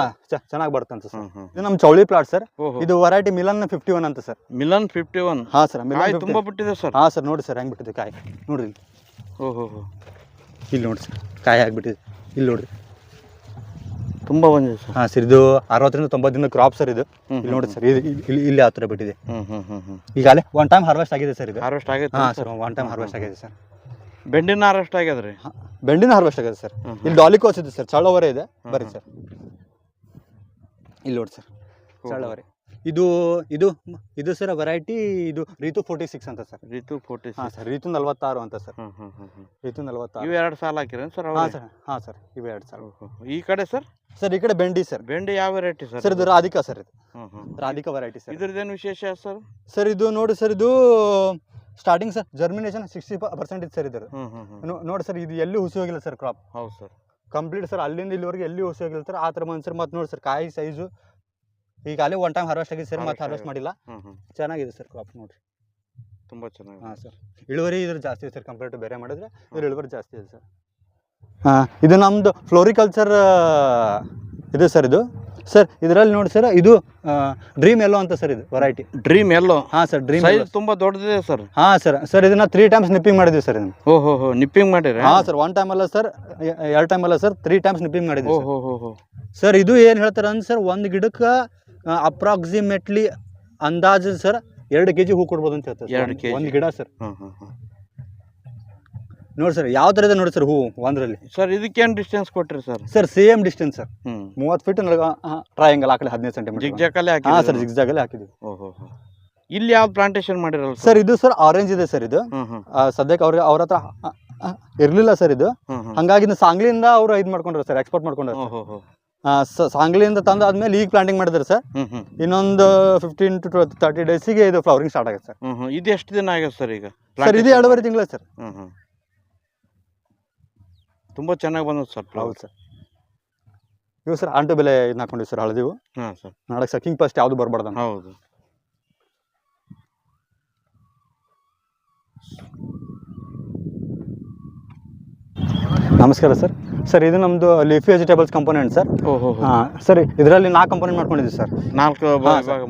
ಚೆನ್ನಾಗಿ ಬರ್ತಂತ ಸರ್ ಇದು ನಮ್ಮ ಚೌಳಿ ಪ್ಲಾಟ್ ಸರ್ ಇದು ವೆರೈಟಿ ಮಿಲನ್ ಫಿಫ್ಟಿ ಒನ್ ಅಂತ ಸರ್ ಮಿಲನ್ ಫಿಫ್ಟಿ ಒನ್ ಹಾ ಸರ್ ಮಿಲನ್ ತುಂಬಾ ಬಿಟ್ಟಿದೆ ಸರ್ ಹಾ ಸರ್ ನೋಡಿ ಸರ್ ಹೆಂಗ್ ಬಿಟ್ಟಿದೆ ಕಾಯಿ. ನೋಡ್ರಿ ಇಲ್ಲಿ. ನೋಡಿ ಸರ್ ಕಾಯಿ ಆಗ್ಬಿಟ್ಟಿದೆ ಇಲ್ಲಿ ನೋಡ್ರಿ. ತುಂಬಾ ಬಂದಿದೆ ಸರ್. ಹಾಂ ಸರ್ ಇದು ಅರವತ್ತರಿಂದ ತೊಂಬತ್ತು ದಿನ ಕ್ರಾಪ್ ಸರ್ ಇದು. ಇಲ್ಲಿ ನೋಡಿ ಸರ್ ಇಲ್ಲಿ- ಇಲ್ಲಿ ಯಾವ ಬಿಟ್ಟಿದೆ. ಈಗಾಗಲೇ ಒನ್ ಟೈಮ್ ಹಾರ್ವೆಸ್ಟ್ ಆಗಿದೆ ಸರ್ ಇದು. ಹಾರ್ವೆಸ್ಟ್ ಆಗೈತೆ ಹಾಂ ಸರ್. ಒನ್ ಟೈಮ್ ಹಾರ್ವೆಸ್ಟ್ ಆಗಿದೆ ಸರ್. ಬೆಂಡಿನ ಹಾರ್ವೆಸ್ಟ್ ಆಗ್ಯದ್ರಿ ಬೆಂಡಿನ ಹಾರ್ವೆಸ್ಟ್ ಆಗಿದೆ ಸರ್. ಇಲ್ಲಿ ಡಾಲಿಕೋಸ್ ಇದೆ ಸರ್ ಚಳ್ಳವರೆ ಇದೆ. ಬರ್ರಿ ಸರ್. ಇಲ್ಲಿ ನೋಡಿ ಸರ್ ಚಳ್ಳವರೆ. ಇದು ಇದು ಇದು ಸರ್ ವೆರೈಟಿ ಇದು ರೀತು ಫೋರ್ಟಿ ಸಿಕ್ಸ್ ಅಂತ ಸರ್ ರಿತು ಫೋರ್ಟಿ ಹಾಂ ಸರ್ ರೀತು ನಲ್ವತ್ತಾರು ಅಂತ ಸರ್ ರಿತು ನಲ್ವತ್ತಾರು. ಇವು ಎರಡು ಸಾಲ ಹಾಕಿರ ಸರ್ ಹಾಂ ಸರ್ ಹಾಂ ಸರ್ ಇವೆ ಎರಡು ಸಾಲ. ಈ ಕಡೆ ಸರ್ ಸರ್ ಈ ಕಡೆ ಬೆಂಡಿ ಸರ್ ಬೆಂಡಿ ಯಾವ ವೆರೈಟಿ ಸರ್ ಸರ್ ಇದು ರಾಧಿಕಾ ಸರ್ ಇದು. ರಾಧಿಕಾ ವೆರೈಟಿ ಸರ್ ಇದ್ರದ್ದೇನು ವಿಶೇಷ ಸರ್ ಸರ್ ಇದು ನೋಡಿ ಸರ್ ಇದು starting sir germination sixty percent ಇದೆ ಸರ್ ಇದ್ರ ನೋಡಿ ಸರ್ ಇದು ಎಲ್ಲಿ ಹುಸಿ ಹೋಗಿಲ್ಲ ಸರ್ ಕ್ರಾಪ್ ಹೌದು ಸರ್ ಕಂಪ್ಲೀಟ್ ಸರ್ ಅಲ್ಲಿಂದ ಇಲ್ಲಿವರೆಗೆ ಎಲ್ಲಿ ಹುಸಿ ಹೋಗಿಲ್ಲ ಸರ್ ಆ ಥರ ಬಂದು ಸರ್ ಮತ್ತೆ ನೋಡಿ ಸರ್ ಕಾಯಿ ಸೈಜು ಈಗ ಅಲ್ಲಿ ಒನ್ ಟೈಮ್ ಹಾರ್ವೆಸ್ಟ್ ಆಗಿದೆ ಸರ್ ಮತ್ತೆ ಹಾರ್ವೆಸ್ಟ್ ಮಾಡಿಲ್ಲ. ಚೆನ್ನಾಗಿದೆ ಸರ್ ಕ್ರಾಪ್ ನೋಡ್ರಿ. ತುಂಬಾ ಚೆನ್ನಾಗಿ ಹಾಂ ಸರ್ ಇಳುವರಿ ಇದ್ರ ಜಾಸ್ತಿ ಇದೆ ಸರ್ ಕಂಪೇರ್ ಟು ಬೇರೆ ಮಾಡಿದ್ರೆ ಇದ್ರ ಇಳುವರಿ ಜಾಸ್ತಿ ಇದೆ ಸರ್ ಹಾಂ ಇದು ನಮ್ಮದು ಫ್ಲೋರಿಕಲ್ಚರ್ ಇದೆ ಸರ್ ಇದು. ಸರ್ ಇದರಲ್ಲಿ ನೋಡಿ ಸರ್ ಇದು ಡ್ರೀಮ್ ಎಲ್ಲೋ ಅಂತ ಸರ್ ಇದು ವೆರೈಟಿ ಡ್ರೀಮ್ ಎಲ್ಲೋ ಹಾಂ ಸರ್ ಡ್ರೀಮ್ ಸೈಜ್ ತುಂಬಾ ದೊಡ್ಡದಿದೆ ಸರ್ ಹಾಂ ಸರ್ ಸರ್ ಇದನ್ನ ತ್ರೀ ಟೈಮ್ಸ್ ನಿಪ್ಪಿಂಗ್ ಮಾಡಿದ್ವಿ ಸರ್ ಇದನ್ನ. ಓಹೋ ಹೋ ನಿಪ್ಪಿಂಗ್ ಮಾಡಿರಿ ಹಾಂ ಸರ್ ಒನ್ ಟೈಮ್ ಅಲ್ಲ ಸರ್ ಎರಡು ಟೈಮ್ ಅಲ್ಲ ಸರ್ ತ್ರೀ ಟೈಮ್ಸ್ ನಿಪ್ಪಿಂಗ್ ಮಾಡಿದ್ವಿ ಓಹೋ ಹೋ ಹೋ ಸರ್ ಇದು ಏನು ಹೇಳ್ತಾರೆ ಅಂದ್ರೆ ಸರ್ ಒಂದು ಗಿಡಕ್ಕೆ ಅಪ್ರಾಕ್ಸಿಮೇಟ್ಲಿ ಅಂದಾಜು ಸರ್ ಎರಡು ಕೆಜಿ ಹೂ ಕೊಡ್ಬೋದು ಅಂತ ಹೇಳ್ತಾರೆ ಎರಡು ಕೆಜಿ. ಒಂದು ಗಿಡ ಸರ್. ನೋಡಿ ಸರ್ ಯಾವ ಥರ ಇದೆ ನೋಡಿ ಸರ್ ಹೂ ಒಂದರಲ್ಲಿ? ಸರ್ ಇದಕ್ಕೇನು ಡಿಸ್ಟೆನ್ಸ್ ಕೊಟ್ರಿ sir? Sir same distance sir. ಮೂವತ್ತು ಫೀಟ್ ಟ್ರಯಾಂಗಲ್ ಹಾಕಲಿ ಹದಿನೈದು ಸೆಂಟಿಮೀಟರ್ ಜಿಗ್ಜಾಕಲ್ಲೇ ಹಾಂ ಸರ್ ಜಿಗ್ಜಾಗಲ್ಲೇ ಜಿಗ್ಜಾಗಲ್ಲಿ ಹಾಕಿದ್ವಿ ಓ ಹೋ ಹೋ ಇಲ್ಲಿ ಯಾವ ಪ್ಲಾಂಟೇಶನ್ ಮಾಡಿರಲ್ಲ ಸರ್? ಇದು ಸರ್ ಆರೆಂಜ್ ಇದೆ ಸರ್ ಇದು. ಸದ್ಯಕ್ಕೆ ಅವ್ರಿಗೆ ಅವ್ರ ಹತ್ರ ಇರಲಿಲ್ಲ ಸರ್ ಇದು. ಹಂಗಾಗಿ ಸಾಂಗ್ಲಿಂದ ಸಾಂಗ್ಲಿಯಿಂದ ಅವರು ಇದು ಮಾಡ್ಕೊಂಡ್ರು ಸರ್ ಎಕ್ಸ್ಪೋರ್ಟ್ ಮಾಡ್ಕೊಂಡ್ರು ಸಾಂಗ್ಲಿಯಿಂದ ತಂದು ಆದ್ಮೇಲೆ ಈಗ ಪ್ಲಾಂಟಿಂಗ್ ಮಾಡಿದ್ರೆ ಸರ್. ಇನ್ನೊಂದು ಫಿಫ್ಟೀನ್ ಟು ತರ್ಟಿ ಡೇಸಿಗೆ ಇದು ಫ್ಲವರಿಂಗ್ ಸ್ಟಾರ್ಟ್ ಆಗುತ್ತೆ ಸರ್. ಇದು ಎಷ್ಟು ದಿನ ಆಗ್ಯದ ಸರ್ ಈಗ? ಸರ್ ಇದು ಎರಡೂವರೆ ತಿಂಗಳ ಸರ್. ತುಂಬ ಚೆನ್ನಾಗಿ ಬಂದದ ಸರ್ ಹೌದು ಸರ್. ಇವು ಸರ್ ಆಂಟು ಬೆಲೆ ಇದನ್ನ ಹಾಕೊಂಡಿವಿ ಸರ್ ಹಳದಿವು ಹಾಂ ಸರ್. ನಾಳೆ ಫಸ್ಟ್ ಯಾವುದು ಬರಬಾರ್ದು ಹೌದು. ನಮಸ್ಕಾರ ಸರ್. ಸರ್ ಇದು ನಮ್ದು ಲೀಫಿ ವೆಜಿಟೇಬಲ್ಸ್ ಕಂಪೋನೆಂಟ್ ಸರ್. ಹೋ ಸರ್ ಇದರಲ್ಲಿ ನಾಲ್ಕು ಕಂಪೋನೆಂಟ್ ಮಾಡ್ಕೊಂಡಿದ್ದೀವಿ ಸರ್. ನಾಲ್ಕು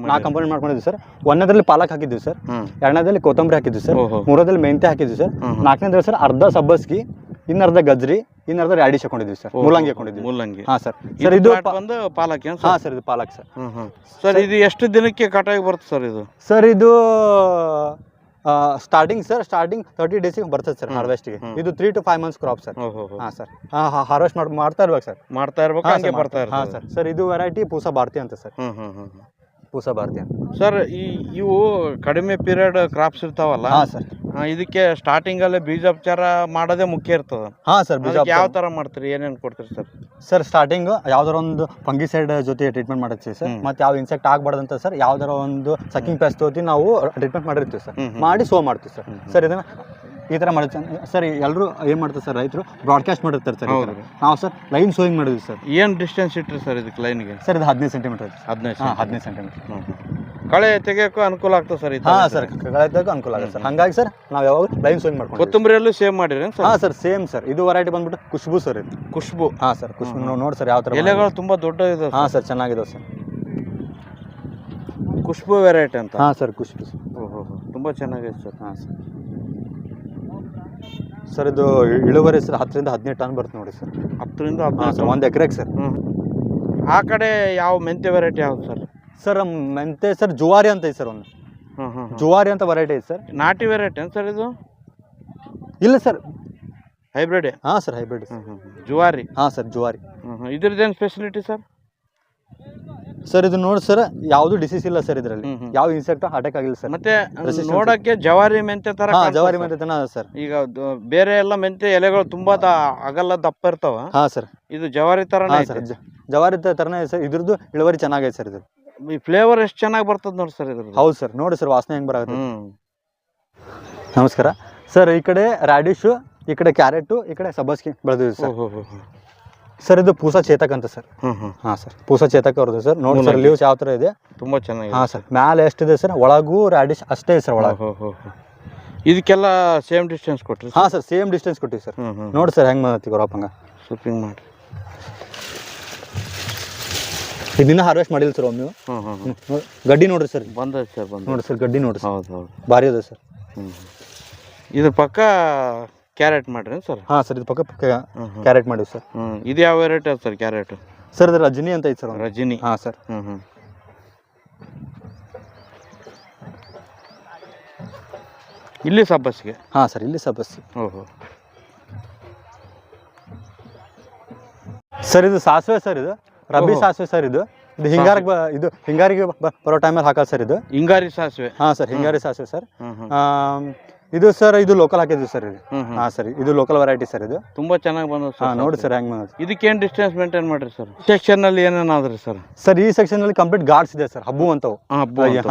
ನಾಲ್ಕು ಕಂಪೋನೆಂಟ್ ಮಾಡ್ಕೊಂಡಿದ್ದೀವಿ ಸರ್. ಒಂದನೇದ್ರಲ್ಲಿ ಪಾಲಕ್ ಹಾಕಿದ್ದೀವಿ ಸರ್. ಎರಡನೇದಲ್ಲಿ ಕೊತ್ತಂಬರಿ ಹಾಕಿದ್ದೀವಿ ಸರ್. ಮೂರದಲ್ಲಿ ಮೆಂತೆ ಮೆಂತ್ಯ ಹಾಕಿದ್ದೀವಿ ಸರ್. ನಾಲ್ಕನೇದ್ರಲ್ಲಿ ಸರ್ ಅರ್ಧ ಸಬ್ಬಸ್ಗಿ ಇನ್ನರ್ಧ ಗಜ್ರಿ ಇನ್ನರ್ಧ ರ್ಯಾಡಿಶ್ ಹಾಕೊಂಡಿದ್ದೀವಿ ಸರ್. ಮೂಲಂಗಿ ಹಾಕೊಂಡಿದ್ದೀವಿ. ಮೂಲಂಗಿ. ಹಾಂ ಸರ್. ಸರ್ ಇದು ಬಂದು ಪಾಲಕ್ ಹಾ ಸರ್? ಇದು ಪಾಲಕ್ ಸರ್. ಸರ್ ಇದು ಎಷ್ಟು ದಿನಕ್ಕೆ ಕಟ್ಟಾಗಿ ಬರುತ್ತೆ ಸರ್ ಇದು? ಸರ್ ಇದು ಸ್ಟಾರ್ಟಿಂಗ್ ಸರ್ ಸ್ಟಾರ್ಟಿಂಗ್ ತರ್ಟಿ ಡೇಸಿಗೆ ಬರ್ತದೆ ಸರ್ ಹಾರ್ವೆಸ್ಟ್ ಹಾರ್ವೆಸ್ಟ್ಗೆ ಇದು three to five months crop sir ಹೋ ಸರ್ ಹಾಂ ಹಾರ್ವೆಸ್ಟ್ ಮಾಡಿ ಮಾಡ್ತಾ ಇರ್ಬೇಕು ಸರ್ ಮಾಡ್ತಾ ಇರ್ಬೇಕು ಹಾಂ ಸರ್ ಸರ್ ಇದು ವೆರೈಟಿ ಪೂಸ ಭಾರತಿ ಅಂತ ಸರ್. ಪೂಸ ಭಾರತಿ ಅಂತ ಸರ್ ಈ ಇವು ಕಡಿಮೆ ಪೀರಿಯಡ್ ಕ್ರಾಪ್ಸ್ ಇರ್ತಾವಲ್ಲ ಹಾಂ ಸರ್. ಆ, ಇದಕ್ಕೆ ಸ್ಟಾರ್ಟಿಂಗ್ ಅಲ್ಲಿ ಬೀಜೋಪಚಾರ ಮಾಡೋದೇ ಮುಖ್ಯ ಇರ್ತದ. ಹಾಂ ಸರ್ ಬೀಜ ಯಾವ ತರ ಮಾಡ್ತೀರಿ ಏನೇನು ಕೊಡ್ತೀರಿ ಸರ್? ಸರ್ ಸ್ಟಾರ್ಟಿಂಗ್ ಯಾವ್ದಾರ ಒಂದು ಫಂಗಿಸೈಡ್ ಜೊತೆ ಟ್ರೀಟ್ಮೆಂಟ್ ಮಾಡಿರ್ತೀವಿ ಸರ್. ಹ್ಮ್. ಮತ್ತೆ ಯಾವ ಇನ್ಸೆಕ್ಟ್ ಆಗ್ಬಾರ್ದಂತ ಸರ್ ಯಾವ್ದಾರ ಒಂದು ಸಕಿಂಗ್ ಪೆಸ್ಟ್ ಜೊತೆ ನಾವು ಟ್ರೀಟ್ಮೆಂಟ್ ಮಾಡಿರ್ತೀವಿ ಸರ್. ಹ್ಮ್ ಹ್ಮ್. ಮಾಡಿ ಸೋ ಮಾಡ್ತೀವಿ ಸರ್. ಹ್ಮ್ ಹ್ಮ್. ಸರ್ ಇದನ್ನ ಈ ಥರ ಮಾಡಿ ಸರ್ ಎಲ್ಲರೂ ಏನು ಮಾಡ್ತಾರೆ ಸರ್ ರೈತರು ಬ್ರಾಡ್ಕಾಸ್ಟ್ ಮಾಡಿರ್ತಾರೆ ಸರ್. ನಾವು ಸರ್ ಲೈನ್ ಸೋಯಿಂಗ್ ಮಾಡಿದ್ವಿ ಸರ್. ಏನ್ ಡಿಸ್ಟೆನ್ಸ್ ಇಟ್ರಿ ಸರ್ ಇದಕ್ಕೆ ಲೈನ್ಗೆ ಸರ್ ಇದು ಹದಿನೈದು ಸೆಂಟಿಮೀಟರ್ ಹದಿನೈದು ಹಾಂ ಹದಿನೈದು ಸೆಂಟಿಮೀಟರ್. ಕಳೆ ತೆಗಿಯೋಕ್ಕೂ ಅನುಕೂಲ ಆಗ್ತದೆ ಸರ್ ಇದು ಹಾಂ ಸರ್ ಕಳೆ ಕಳೆದಾಗ ಅನುಕೂಲ ಆಗುತ್ತೆ ಸರ್. ಹಂಗಾಗಿ ಸರ್ ನಾವು ಯಾವಾಗ ಲೈನ್ ಸೋಯಿಂಗ್ ಮಾಡ್ಕೊಂಡು ಕೊತ್ತಂಬರಿಯಲ್ಲೂ ಸೇಮ್ ಮಾಡಿರಿ ಹಾಂ ಸರ್? Sir same sir. ಇದು ವೆರೈಟಿ ಬಂದ್ಬಿಟ್ಟು ಖುಷ್ಬು ಸರ್ ಇದು. ಖುಷ್ಬು. ಹಾಂ ಸರ್ ಖುಷ್ಬು. ನೋಡಿ ಸರ್ ಯಾವ ಥರ ಎಲೆಗಳು ತುಂಬಾ ದೊಡ್ಡ ಇದೆ ಹಾಂ ಸರ್ ಚೆನ್ನಾಗಿದೆ ಸರ್. ಖುಷ್ಬು ವೆರೈಟಿ ಅಂತ? ಹಾಂ ಸರ್ ಖುಷ್ಬು ಸರ್. ಓಹೋ ತುಂಬಾ ಚೆನ್ನಾಗಿದೆ ಸರ್. ಹಾಂ ಸರ್. ಸರ್ ಇದು ಇಳುವರಿ ಸರ್ ಹತ್ತರಿಂದ ಹದಿನೈದು ಟನ್ ಬರುತ್ತೆ ನೋಡಿ ಸರ್. ಹತ್ತರಿಂದ ಹಾಂ ಸರ್ ಹದಿನೈದು ಒಂದು ಎಕರೆಗೆ ಸರ್. ಆ ಕಡೆ ಯಾವ ಮೆಂತ್ಯ ವೆರೈಟಿ ಯಾವ್ದು ಸರ್? ಸರ್ ಮೆಂತೆ ಸರ್ ಜುವಾರಿ ಅಂತ ಐತೆ ಸರ್ ಒಂದು. ಹ್ಞೂ. ಜುವಾರಿ ಅಂತ ವೆರೈಟಿ ಐತೆ ಸರ್. ನಾಟಿ ವೆರೈಟಿ ಏನು ಸರ್ ಇದು? ಇಲ್ಲ ಸರ್. ಹೈಬ್ರಿಡ್ ಹಾಂ ಸರ್ ಹೈಬ್ರಿಡ್. ಜುವಾರಿ? ಹಾಂ ಸರ್ ಜುವಾರಿ. ಹ್ಞೂ ಹ್ಮ್. ಇದ್ರದ್ದೇನು ಸ್ಪೆಷಲಿಟಿ ಸರ್? ಸರ್ ಇದು ನೋಡಿ ಸರ್ ಯಾವುದು ಡಿಸೀಸ್ ಇಲ್ಲ ಸರ್ ಇದರಲ್ಲಿ. ಯಾವ ಇನ್ಸೆಕ್ಟ್ ಅಟ್ಯಾಕ್ ಆಗಿಲ್ಲ ಸರ್. ಮತ್ತೆ. ನೋಡಕ್ಕೆ ಜವಾರಿ ಮೆಂತೆ ತರ ಜವಾರಿ. ಮೆಂತೆ ತನ ಸರ್. ಈಗ ಬೇರೆ ಎಲ್ಲ ಮೆಂತೆ ಎಲೆಗಳು ತುಂಬಾ ಅಗಲ್ಲ ಅಗಲ ದಪ್ಪ ಇರ್ತಾವ. ಹಾ ಸರ್. ಇದು ಜವಾರಿ ತರನೇ ಸರ್ ಜವಾರಿ ತರನೇ ಸರ್. ಇದ್ರದ್ದು ಇಳುವರಿ ಚೆನ್ನಾಗೈತೆ ಸರ್ ಇದು. ಈ ಫ್ಲೇವರ್ ಎಷ್ಟು ಚೆನ್ನಾಗಿ ಬರ್ತದ ನೋಡಿ ಸರ್ ಇದ್ರ ಹೌದು ಸರ್ ನೋಡಿ ಸರ್ ವಾಸನೆ ಹೆಂಗ್ ಬರಾಗ ನಮಸ್ಕಾರ. ಸರ್ ಈ ಕಡೆ ರಾಡಿಶು ಈ ಕಡೆ ಕ್ಯಾರೆಟು ಈ ಕಡೆ ಸಬ್ಬಸ್ಗೆ ಬೆಳೆದಿದೆ ಸರ್. ಸರ್ ಇದು ಪೂಸಾ ಚೇತಕ್ ಅಂತ ಸರ್ ಹ್ಮ್ ಹ್ಮ್. ಹಾಂ ಸರ್ ಪೂಸಾ ಚೇತಕ್ ಅವ್ರದ್ದು ಸರ್ ನೋಡಿ ಸರ್ ಲೀವ್ಸ್ ಯಾವ ಥರ ಇದೆ? ತುಂಬಾ ಚೆನ್ನಾಗಿದೆ. ಹಾಂ ಸರ್ ಮ್ಯಾಲೆ ಎಷ್ಟಿದೆ ಸರ್ ಒಳಗೂ ರ್ಯಾಡಿಶ್ ಅಷ್ಟೇ ಇದೆ ಸರ್ ಒಳಗೆ. ಓಹೋ ಹೋ ಹೋ. ಇದಕ್ಕೆಲ್ಲ ಸೇಮ್ ಡಿಸ್ಟೆನ್ಸ್ ಕೊಟ್ರಿ ಹಾಂ ಸರ್ ಸೇಮ್ ಡಿಸ್ಟೆನ್ಸ್ ಕೊಟ್ಟಿವಿ ಸರ್ ಹ್ಮ್ ಹ್ಮ್. ನೋಡಿ ಸರ್ ಹೆಂಗೆ ಮಾಡತ್ತಿ ಗೊರಪ್ಪಂಗ ಸೂಪಿಂಗ್ ಮಾಡಿ ಇದನ್ನ ಹಾರ್ವೆಸ್ಟ್ ಮಾಡಿಲ್ಲ ಸರ್ ಒಮ್ಮೆ. ಹ್ಮ್ ಹ್ಮ್ ಹ್ಮ್. ನೋಡಿ, ಗಡ್ಡಿ ನೋಡ್ರಿ ಸರ್ ಬಂದ ಸರ್ ಬಂದ ನೋಡಿ ಸರ್ ಗಡ್ಡಿ ನೋಡ್ರಿ ಸರ್ ಹೌದು ಹೌದು. ಭಾರಿ ಇದೆ ಸರ್ ಹ್ಮ್ ಇದ್ರ ಪಕ್ಕ ಕ್ಯಾರೆಟ್ ಮಾಡ್ರಿ ಸರ್ ಹಾಂ ಸರ್ ಇದು ಪಕ್ಕ ಪಕ್ಕ ಕ್ಯಾರೆಟ್ ಮಾಡಿವಿ ಸರ್ ಇದು ಯಾವ ವೆರೈಟಿ ಅದ ಸರ್ ಕ್ಯಾರೆಟ್ ಸರ್ ಇದು ರಜನಿ ಅಂತ ಐತೆ ಸರ್ ರಜನಿ. ಹಾಂ ಸರ್ ಹ್ಮ್ ಹ್ಮ್. ಇಲ್ಲಿ ಸಬ್ಬಸ್ಗೆ ಹಾಂ ಸರ್ ಇಲ್ಲಿ ಸಬ್ಬಸ್ಸಿ ಓಹೋ. ಸರ್ ಇದು ಸಾಸಿವೆ ಸರ್ ಇದು. ರಬ್ಬಿ. ಸಾಸಿವೆ ಸರ್ ಇದು. ಇದು ಹಿಂಗಾರಿಗೆ ಬ ಇದು ಹಿಂಗಾರಿಗೆ ಬ- ಬರೋ ಟೈಮಲ್ಲಿ ಹಾಕೋದು ಸರ್ ಇದು. ಹಿಂಗಾರಿ ಸಾಸಿವೆ. ಹಾಂ ಸರ್ ಹಿಂಗಾರಿ ಸಾಸಿವೆ ಸರ್ ಆಮ್, ಇದು ಸರ್ ಇದು ಲೋಕಲ್ ಹಾಕಿದ್ವಿ ಸರ್ ಇದು. ಹಾ ಸರ್ ಇದು ಲೋಕಲ್ ವೆರೈಟಿ ಸರ್ ಇದು. ತುಂಬಾ ಚೆನ್ನಾಗಿ ಬಂದದ ಹಾಂ ಸರ್ ನೋಡಿ ಸರ್ ಹೆಂಗ್ ಬಂದ ಇದಕ್ಕೇನು ಡಿಸ್ಟೆನ್ಸ್ ಮೇಂಟೈನ್ ಮಾಡ್ರಿ ಸರ್? ಸೆಕ್ಷನ್ ಅಲ್ಲಿ ಏನೇನಾದ್ರಿ ಸರ್? ಸರ್ ಈ ಸೆಕ್ಷನ್ ಅಲ್ಲಿ ಕಂಪ್ಲೀಟ್ ಗಾರ್ಡ್ಸ್ ಇದೆ ಸರ್ ಹಬ್ಬು ಅಂತವು. ಹಾ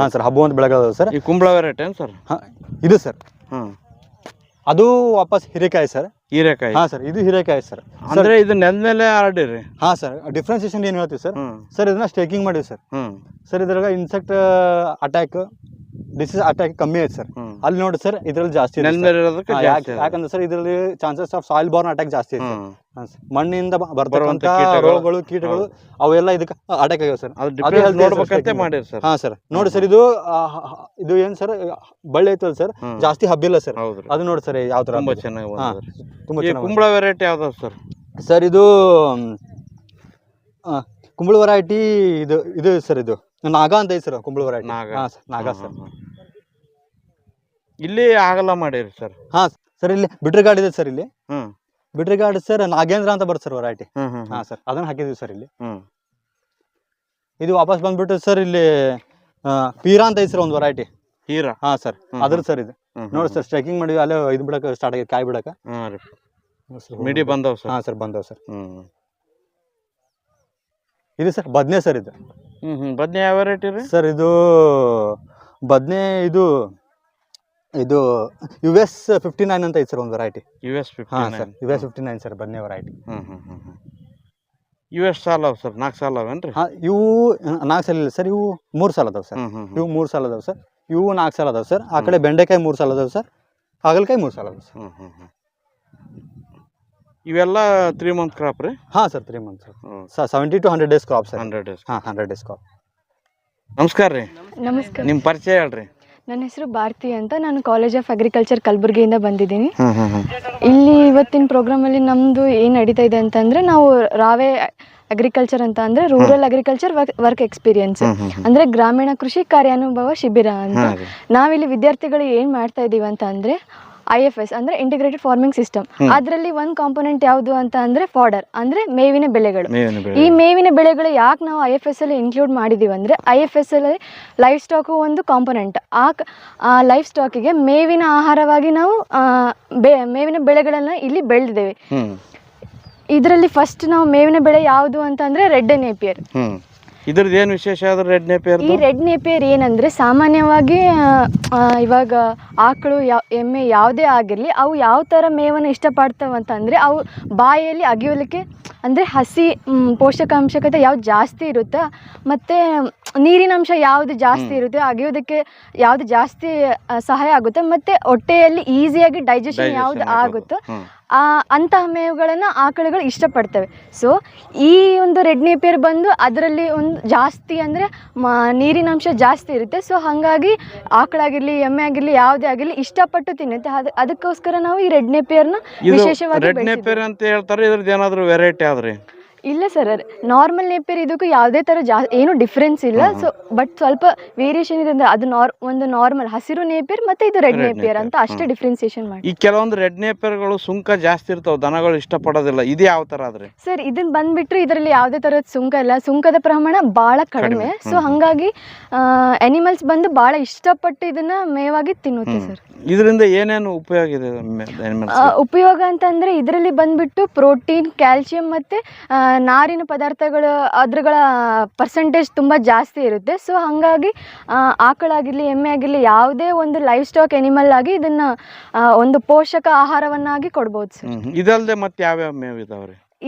ಹಾಂ ಸರ್ ಹಬ್ಬು ಅಂತ ಬೆಳಗಾದ ಸರ್. ಈ ಕುಂಬಳ ವೆರೈಟಿ ಏನು ಸರ್? ಹಾಂ ಇದು ಸರ್. ಹಾ. ಅದು ವಾಪಸ್ ಹಿರೇಕಾಯಿ ಸರ್. ಹೀರೆಕಾಯಿ. ಹಾ ಸರ್ ಇದು ಹಿರೇಕಾಯಿ ಸರ್. ಅಂದ್ರೆ ಇದು ನೆಲ ಮೇಲೆ ಹರಡಿರಿ ಹಾ ಸರ್ ಡಿಫ್ರೆನ್ಸಿಯೇಷನ್ ಏನು ಹೇಳ್ತೀವಿ ಸರ್? ಹ್ಮ್. ಸರ್ ಇದನ್ನ ಸ್ಟೇಕಿಂಗ್ ಮಾಡಿವಿ ಸರ್. ಹ್ಮ್. ಸರ್ ಇದ್ರಾಗ ಇನ್ಸೆಕ್ಟ್ ಅಟ್ಯಾಕ್ ಡಿಸೀಸ್ ಅಟ್ಯಾಕ್ ಕಮ್ಮಿ ಐತೆ ಸರ್ ಅಲ್ಲಿ ನೋಡಿ ಸರ್ ಇದ್ರಲ್ಲಿ ಜಾಸ್ತಿ ಇದೆ ನೆಲದ sir. ಇರೋದಕ್ಕೆ ಹಾ, ಜಾಸ್ತಿ ಯಾಕೆ- ಅದು. ಯಾಕಂದ್ರೆ ಸರ್ ಇದ್ರಲ್ಲಿ chances of soil borne attack ಜಾಸ್ತಿ ಐತೆ ಹ್ಮ್ ಹಾಂ sir. ಮಣ್ಣಿಂದ ಬ- ಬರ್ತಕ್ಕಂಥ ಕೀಟಗಳು. ರೋಗಗಳು ಕೀಟಗಳು ಅವೆಲ್ಲ ಇದಕ್ಕೆ ಅಟ್ಯಾಕ್ ಆಗ್ಯಾವ ಸರ್ ಅದು ಅದು healthy ನೋಡ್ಬೇಕಂತೆ. ಮಾಡಿರಿ ಸರ್ ಹಾ ಸರ್ ನೋಡಿ ಸರ್ ಇದು ಆ, ಹ- ಹ- ಇದು ಏನ್ ಸರ್ ಬಳ್ಳಿ ಐತಲ್ ಸರ್ ಹ್ಮ್. ಜಾಸ್ತಿ ಹಬ್ಬಿಲ್ಲ ಸರ್ ಹೌದ್ರಿ ಅದು ನೋಡಿ ಸರ್ ಯಾವ ತರ ತುಂಬಾ ಹಬ್ಬಿದೆ. ಚೆನ್ನಾಗಿ ಹಾ, ಬಂದ್ರಿ ತುಂಬಾ ಈ ಚೆನ್ನಾಗಿ ಕುಂಬಳ ವೆರೈಟಿ ಯಾವ್ದು ಸರ್ ಸರ್ ಇದು ಆ, ಕುಂಬಳ ವೆರೈಟಿ ಇದು ಇದು ಸರ್ ಇದು ನಾಗ ಅಂತ ಐತೆ ಸರ್ ಕುಂಬಳ ವೆರೈಟಿ ನಾಗ. ಹಾಂ ಸರ್ ನಾಗ ಸರ್. ಇಲ್ಲಿ ಆಗಲ್ಲ ಮಾಡಿರಿ ಸರ್ ಹಾ ಸರ್ ಇಲ್ಲಿ ಬಿಟ್ರಿ ಗಾರ್ಡ್ ಇದೆ ಸರ್ ಇಲ್ಲಿ. ಹ್ಮ್. ಬಿಟ್ರಿ ಗಾರ್ಡ್ ಸರ್ ನಾಗೇಂದ್ರ ಅಂತ ಬರುತ್ತೆ ಸರ್ ವರೈಟಿ ಹ್ಮ್ ಹ್ಮ್ ಹಾಂ ಸರ್ ಅದನ್ನ ಹಾಕಿದ್ವಿ ಸರ್ ಇಲ್ಲಿ. ಹ್ಮ್. ಇದು ವಾಪಸ್ ಬಂದ್ಬಿಟ್ಟು ಸರ್ ಇಲ್ಲಿ ಆ, ಪೀರಾ ಅಂತ ಐತೆ ಸರ್ ಒಂದು ವರೈಟಿ ಹೀರಾ ಹಾ ಸರ್ ಹ್ಮ್, ಅದ್ರ ಸರ್ ಇದು. ಹ್ಮ್, ನೋಡಿ ಸರ್ ಸ್ಟ್ರೈಕಿಂಗ್ ಮಾಡಿದ್ವಿ ಅಲ್ಲೇ ಇದು ಬಿಡಕ ಸ್ಟಾರ್ಟ್ ಆಗಿದೆ ಕಾಯಿ ಬಿಡಕ. ಹ್ಮ್ ರೀ. ಮಿಡಿ ಬಂದವ್ ಸರ್ ಹಾ ಸರ್ ಬಂದವ ಸರ್ ಹ್ಮ್. ಇದು ಸರ್ ಬದ್ನೆ ಸರ್ ಇದು. ಹ್ಮ್ ಹ್ಮ್. ಬದ್ನೆ ಯಾವ ವೆರೈಟಿ ರೀ? ಸರ್ ಇದು ಬದ್ನೆ ಇದು ಇದು ಯು ಎಸ್ ಫಿಫ್ಟಿ ನೈನ್ ಅಂತ ಐತೆ ಸರ್ ಒಂದು ವೆರೈಟಿ ಯು ಎಸ್ ಹಾಂ sir U S fifty nine sir ಬನ್ನಿ ವೆರೈಟಿ ಹ್ಮ್ ಹ್ಮ್ ಹ್ಮ್ ಹ್ಮ್. ಯು ಎಸ್ ಸಾಲ ಅವ ಸರ್ ನಾಲ್ಕು ಸಾಲ ಅವೇನ್ರಿ? ಹಾಂ ಇವು ನಾಲ್ಕು ಸಾಲ ಇಲ್ಲ ಸರ್ ಇವು ಮೂರು ಸಾಲ ಅದಾವೆ ಸರ್ ಹ್ಮ್ ಹ್ಮ್ ಇವು ಮೂರು ಸಾಲ ಅದಾವೆ ಸರ್ ಇವು ನಾಲ್ಕು ಸಾಲ ಅದಾವೆ ಸರ್ ಆ ಕಡೆ ಬೆಂಡೆಕಾಯಿ ಮೂರು ಸಾಲ ಅದಾವೆ ಸರ್ ಹಾಗಲಕಾಯಿ ಮೂರು ಸಾಲ ಅದಾವೆ ಸರ್ ಹ್ಮ್ ಹ್ಮ್ ಹ್ಮ್. ಇವೆಲ್ಲ ತ್ರೀ ಮಂತ್ ಕ್ರಾಪ್ ರೀ? ಹಾಂ sir three month sir hmm. Sir seventy to hundred days crop sir hundred days ಹಾಂ ಹಂಡ್ರೆಡ್ ಡೇಸ್ ಕ್ರಾಪ್ ನಮಸ್ಕಾರ ರೀ. ನಮಸ್ಕಾರ. ನಿಮ್ಮ ಪರಿಚಯ ಹೇಳ್ರಿ. ನನ್ನ ಹೆಸರು ಭಾರತಿ ಅಂತ. ನಾನು ಕಾಲೇಜ್ ಆಫ್ ಅಗ್ರಿಕಲ್ಚರ್ ಕಲಬುರಗಿಯಿಂದ ಬಂದಿದ್ದೀನಿ. ಇಲ್ಲಿ ಇವತ್ತಿನ ಪ್ರೋಗ್ರಾಮಲ್ಲಿ ನಮ್ಮದು ಏನು ನಡೀತಾ ಇದೆ ಅಂತಂದರೆ ನಾವು ರಾವೆ ಅಗ್ರಿಕಲ್ಚರ್ ಅಂತ ಅಂದರೆ rural agriculture work work experience ಅಂದರೆ ಗ್ರಾಮೀಣ ಕೃಷಿ ಕಾರ್ಯಾನುಭವ ಶಿಬಿರ ಅಂತ. ನಾವಿಲ್ಲಿ ವಿದ್ಯಾರ್ಥಿಗಳು ಏನು ಮಾಡ್ತಾ ಇದ್ದೀವಿ ಅಂತ ಅಂದರೆ ಐ ಎಫ್ ಎಸ್ ಅಂದ್ರೆ ಇಂಟಿಗ್ರೇಟೆಡ್ ಫಾರ್ಮಿಂಗ್ ಸಿಸ್ಟಮ್. ಅದರಲ್ಲಿ ಒಂದು ಕಾಂಪೊನೆಂಟ್ ಯಾವುದು ಅಂತ ಅಂದ್ರೆ ಫಾರ್ಡರ್ ಅಂದ್ರೆ ಮೇವಿನ ಬೆಳೆಗಳು. ಈ ಮೇವಿನ ಬೆಳೆಗಳು ಯಾಕೆ ನಾವು ಐ ಎಫ್ ಎಸ್ ಅಲ್ಲಿ ಇನ್ಕ್ಲೂಡ್ ಮಾಡಿದೀವಿ ಅಂದ್ರೆ ಐ ಎಫ್ ಎಸ್ ಅಲ್ಲಿ ಲೈಫ್ ಸ್ಟಾಕ್ ಒಂದು ಕಾಂಪೊನೆಂಟ್ ಆ ಲೈಫ್ ಸ್ಟಾಕ್ಗೆ ಸ್ಟಾಕಿಗೆ ಮೇವಿನ ಆಹಾರವಾಗಿ ನಾವು ಮೇವಿನ ಬೆಳೆಗಳನ್ನ ಇಲ್ಲಿ ಬೆಳೆದಿದ್ದೇವೆ. ಇದರಲ್ಲಿ ಫಸ್ಟ್ ನಾವು ಮೇವಿನ ಬೆಳೆ ಯಾವುದು ಅಂತ ಅಂದ್ರೆ ರೆಡ್ ಅಂಡ್ ಹ್ಮ್. ಇದ್ರದ್ದು ಏನು ವಿಶೇಷ ಆದ್ರೆ ರೆಡ್ ನೇಪಿಯರ್ ಈ ರೆಡ್ ನೇಪಿಯರ್ ಏನಂದ್ರೆ ಸಾಮಾನ್ಯವಾಗಿ ಆ, ಇವಾಗ ಆಕಳು ಯಾವ ಎಮ್ಮೆ ಯಾವುದೇ ಆಗಿರಲಿ ಅವು ಯಾವ ಥರ ಮೇವನ್ನು ಇಷ್ಟಪಡ್ತಾವೆ ಅಂತಂದರೆ ಅವು ಬಾಯಲ್ಲಿ ಅಗಿಯೋಲಿಕ್ಕೆ ಅಂದರೆ ಹಸಿ ಮ್, ಪೋಷಕಾಂಶಕತೆ ಯಾವ್ದು ಜಾಸ್ತಿ ಇರುತ್ತೋ ಮತ್ತು ನೀರಿನಂಶ ಯಾವುದು ಜಾಸ್ತಿ ಇರುತ್ತೆ ಅಗಿಯೋದಕ್ಕೆ ಯಾವುದು ಜಾಸ್ತಿ ಆ, ಸಹಾಯ ಆಗುತ್ತೆ ಮತ್ತು ಹೊಟ್ಟೆಯಲ್ಲಿ ಈಸಿಯಾಗಿ ಡೈಜೆಷನ್ ಯಾವುದು ಆಗುತ್ತೋ ಹ್ಮ್. ಆ ಅಂತಹ ಮೇವುಗಳನ್ನು ಆಕಳುಗಳು ಇಷ್ಟಪಡ್ತವೆ. ಸೊ ಈ ಒಂದು ರೆಡ್ ನೇಪಿಯರ್ ಬಂದು ಅದರಲ್ಲಿ ಒಂದು ಜಾಸ್ತಿ ಅಂದರೆ ನೀರಿನಂಶ ಜಾಸ್ತಿ ಇರುತ್ತೆ. ಸೊ ಹಾಗಾಗಿ ಆಕಳಾಗಿರಲಿ ಎಮ್ಮೆ ಆಗಿರಲಿ ಯಾವುದೇ ಆಗಿರಲಿ ಇಷ್ಟಪಟ್ಟು ತಿನ್ನುತ್ತೆ. ಅದು ಅದಕ್ಕೋಸ್ಕರ ನಾವು ಈ ರೆಡ್ ನೇಪಿಯರ್ನ ವಿಶೇಷವಾಗಿ ರೆಡ್. ನೇಪಿಯರ್ ಅಂತ ಹೇಳ್ತಾರೆ ಇದ್ರದ್ದು ಏನಾದರೂ ವೆರೈಟಿ ಆದ್ರಿ? ಇಲ್ಲ ಸರ್ ನಾರ್ಮಲ್ ನೇಪಿಯರ್ ಇದಕ್ಕೂ ಯಾವುದೇ ಥರ ಜಾ ಏನು ಡಿಫ್ರೆನ್ಸ್ ಇಲ್ಲ. ಸೊ ಬಟ್ ಸ್ವಲ್ಪ ವೇರಿಯೇಷನ್ ಇದೆ ಅಂದರೆ ಅದು ನಾರ್ ಒಂದು ನಾರ್ಮಲ್ ಹಸಿರು ನೇಪಿಯರ್ ಮತ್ತು ಇದು ರೆಡ್ ನೇಪಿಯರ್ ಅಂತ ಅಷ್ಟೇ. ಡಿಫ್ರೆನ್ಸಿಯೇಷನ್ ಮಾಡಿ ಈ ಕೆಲವೊಂದು ರೆಡ್ ನೇಪಿಯರ್ಗಳು ಸುಂಕ ಜಾಸ್ತಿ ಇರ್ತಾವ ದನಗಳು ಇಷ್ಟಪಡೋದಿಲ್ಲ. ಇದು ಯಾವ ತರ ಆದರೆ? ಸರ್ ಇದನ್ನ ಬಂದ್ಬಿಟ್ಟು ಇದರಲ್ಲಿ ಯಾವುದೇ ಥರದ ಸುಂಕ ಇಲ್ಲ. ಸುಂಕದ ಪ್ರಮಾಣ ಭಾಳ ಕಡಿಮೆ. ಸೊ. ಹಾಗಾಗಿ ಅನಿಮಲ್ಸ್ ಬಂದು ಭಾಳ ಇಷ್ಟಪಟ್ಟು ಇದನ್ನ ಮೇವಾಗಿ ತಿನ್ನುತ್ತೆ ಸರ್ ಇದರಿಂದ ಏನೇನು ಉಪಯೋಗ ಇದೆ ಉಪಯೋಗ ಅಂತಂದರೆ ಇದರಲ್ಲಿ ಬಂದ್ಬಿಟ್ಟು ಪ್ರೋಟೀನ್ ಕ್ಯಾಲ್ಸಿಯಂ ಮತ್ತು ನಾರಿನ ಪದಾರ್ಥಗಳು ಅದ್ರಗಳ ಪರ್ಸೆಂಟೇಜ್ ತುಂಬ ಜಾಸ್ತಿ ಇರುತ್ತೆ. ಸೊ ಹಾಗಾಗಿ ಆಕಳಾಗಿರಲಿ ಎಮ್ಮೆ ಆಗಿರಲಿ ಯಾವುದೇ ಒಂದು ಲೈಫ್ ಸ್ಟಾಕ್ ಎನಿಮಲ್ ಆಗಿ ಇದನ್ನು ಒಂದು ಪೋಷಕ ಆಹಾರವನ್ನಾಗಿ ಕೊಡ್ಬೋದು ಸರ್ ಇದಲ್ಲದೆ ಮತ್ತೆ ಯಾವ್ಯಾವ ಮೇವು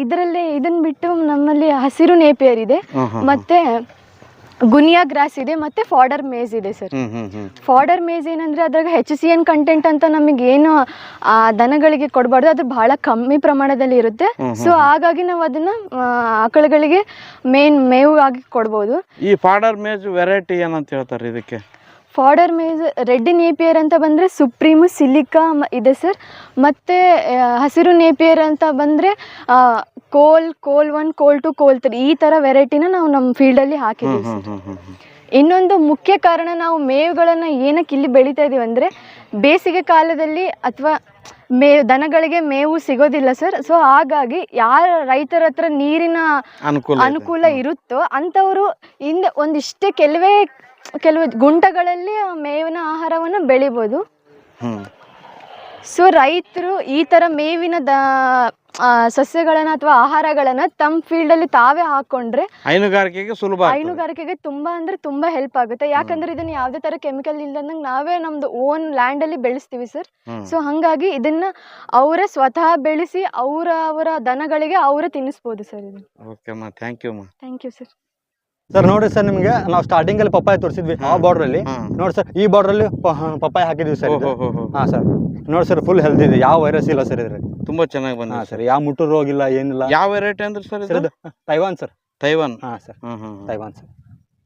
ಇದರಲ್ಲಿ ಇದನ್ನ ಬಿಟ್ಟು ನಮ್ಮಲ್ಲಿ ಹಸಿರು ನೇಪಿಯರ್ ಇದೆ. ಮತ್ತೆ ಗುನಿಯಾ ಗ್ರಾಸ್ ಇದೆ ಮತ್ತೆ ಫಾರ್ಡರ್ ಮೇಜ್ ಇದೆ ಸರ್. ಫಾರ್ಡರ್ ಮೇಜ್ ಏನಂದ್ರೆ ಅದ್ರಾಗ ಹೆಚ್ ಸಿ ಎನ್ ಕಂಟೆಂಟ್ ಅಂತ ನಮಗೆ ಏನು ಆ ದನಗಳಿಗೆ ಕೊಡಬಾರ್ದು ಅದು ಬಹಳ ಕಮ್ಮಿ ಪ್ರಮಾಣದಲ್ಲಿ ಇರುತ್ತೆ. ಸೊ ಹಾಗಾಗಿ ನಾವು ಅದನ್ನ ಆಕಳುಗಳಿಗೆ ಮೇನ್ ಮೇವು ಆಗಿ ಕೊಡ್ಬೋದು. ಈ ಫಾರ್ಡರ್ ಮೇಜ್ ವೆರೈಟಿ ಏನಂತ ಹೇಳ್ತಾರೆ ಇದಕ್ಕೆ? ಫಾಡರ್ ಮೇಜ್ ರೆಡ್ ನೇಪಿಯರ್ ಅಂತ ಬಂದರೆ ಸುಪ್ರೀಮು ಸಿಲಿಕಾ ಇದೆ ಸರ್. ಮತ್ತು ಹಸಿರು ನೇಪಿಯರ್ ಅಂತ ಬಂದರೆ ಕೋಲ್ ಕೋಲ್ ಒನ್ ಕೋಲ್ ಟು ಕೋಲ್ ತ್ರೀ ಈ ಥರ ವೆರೈಟಿನ ನಾವು ನಮ್ಮ ಫೀಲ್ಡಲ್ಲಿ ಹಾಕಿದ್ದೀವಿ ಸರ್. ಇನ್ನೊಂದು ಮುಖ್ಯ ಕಾರಣ ನಾವು ಮೇವುಗಳನ್ನು ಏನಕ್ಕೆ ಇಲ್ಲಿ ಬೆಳೀತಾ ಇದ್ದೀವಿ ಅಂದರೆ ಬೇಸಿಗೆ ಕಾಲದಲ್ಲಿ ಅಥವಾ ಮೇ ದನಗಳಿಗೆ ಮೇವು ಸಿಗೋದಿಲ್ಲ ಸರ್. ಸೊ ಹಾಗಾಗಿ ಯಾರ ರೈತರ ಹತ್ರ ನೀರಿನ ಅನುಕೂಲ ಅನುಕೂಲ ಇರುತ್ತೋ ಅಂಥವರು ಹಿಂದೆ ಒಂದಿಷ್ಟೇ ಕೆಲವೇ ಕೆಲವು ಗುಂಟಗಳಲ್ಲಿ ಆ ಮೇವಿನ ಆಹಾರವನ್ನು ಬೆಳಿಬೋದು. ಹ್ಮ್. ಸೊ ರೈತರು ಈ ಥರ ಮೇವಿನ ದ ಸಸ್ಯಗಳನ್ನ ಅಥವಾ ಆಹಾರಗಳನ್ನ ತಮ್ಮ ಫೀಲ್ಡಲ್ಲಿ ತಾವೇ ಹಾಕೊಂಡ್ರೆ ಹೈನುಗಾರಿಕೆಗೆ ಸುಲಭ ಆಗ್ತದೆ. ಹೈನುಗಾರಿಕೆಗೆ ತುಂಬಾ ಅಂದ್ರೆ ತುಂಬಾ ಹೆಲ್ಪ್ ಆಗುತ್ತೆ. ಯಾಕಂದ್ರೆ ಇದನ್ನ ಯಾವುದೇ ತರ ಕೆಮಿಕಲ್ ಇಲ್ದಂಗೆ ನಾವೇ ನಮ್ದು ಓನ್ ಲ್ಯಾಂಡ್ ಅಲ್ಲಿ ಬೆಳೆಸ್ತೀವಿ ಸರ್ ಹ್ಮ್. ಸೊ ಹಂಗಾಗಿ ಇದನ್ನ ಅವರೇ ಸ್ವತಃ ಬೆಳೆಸಿ ಅವರ ಅವರ ದನಗಳಿಗೆ ಅವರೇ ತಿನ್ನಿಸ್ಬೋದು ಸರ್ ಇದು ಓಕೆ ಅಮ್ಮ ಥ್ಯಾಂಕ್ ಯು ಅಮ್ಮ. ಥ್ಯಾಂಕ್ ಯು ಸರ್ ಸರ್ ನೋಡಿ ಸರ್ ನಿಮಗೆ ನಾವು ಸ್ಟಾರ್ಟಿಂಗ್ ಅಲ್ಲಿ ಪಪ್ಪಾಯ ತೋರಿಸಿದ್ವಿ ಆ ಬಾರ್ಡರ್ ಅಲ್ಲಿ. ನೋಡಿ ಸರ್ ಈ ಬಾರ್ಡರ್ ಅಲ್ಲಿ ಪಪ್ಪಾಯ ಹಾಕಿದ್ವಿ ಸರ್ ಹೋ, ಸರ್. ನೋಡಿ ಸರ್ ಫುಲ್ ಹೆಲ್ದಿ ಇದೆ. ಯಾವ ವೈರಸ್ ಇಲ್ಲ ಸರ್ ಇದ್ರೆ ತುಂಬಾ ಚೆನ್ನಾಗಿ ಬಂದ ಸರ್. ಯಾವ ಮುಟ್ಟು ರೋಗ ಇಲ್ಲ ಏನಿಲ್ಲ. ಯಾವ ವೆರೈಟಿ ಅಂದ್ರೆ ಸರ್ ಇದು? Taiwan sir. ತೈವಾನ್ ಹಾ ಸರ್. Taiwan sir.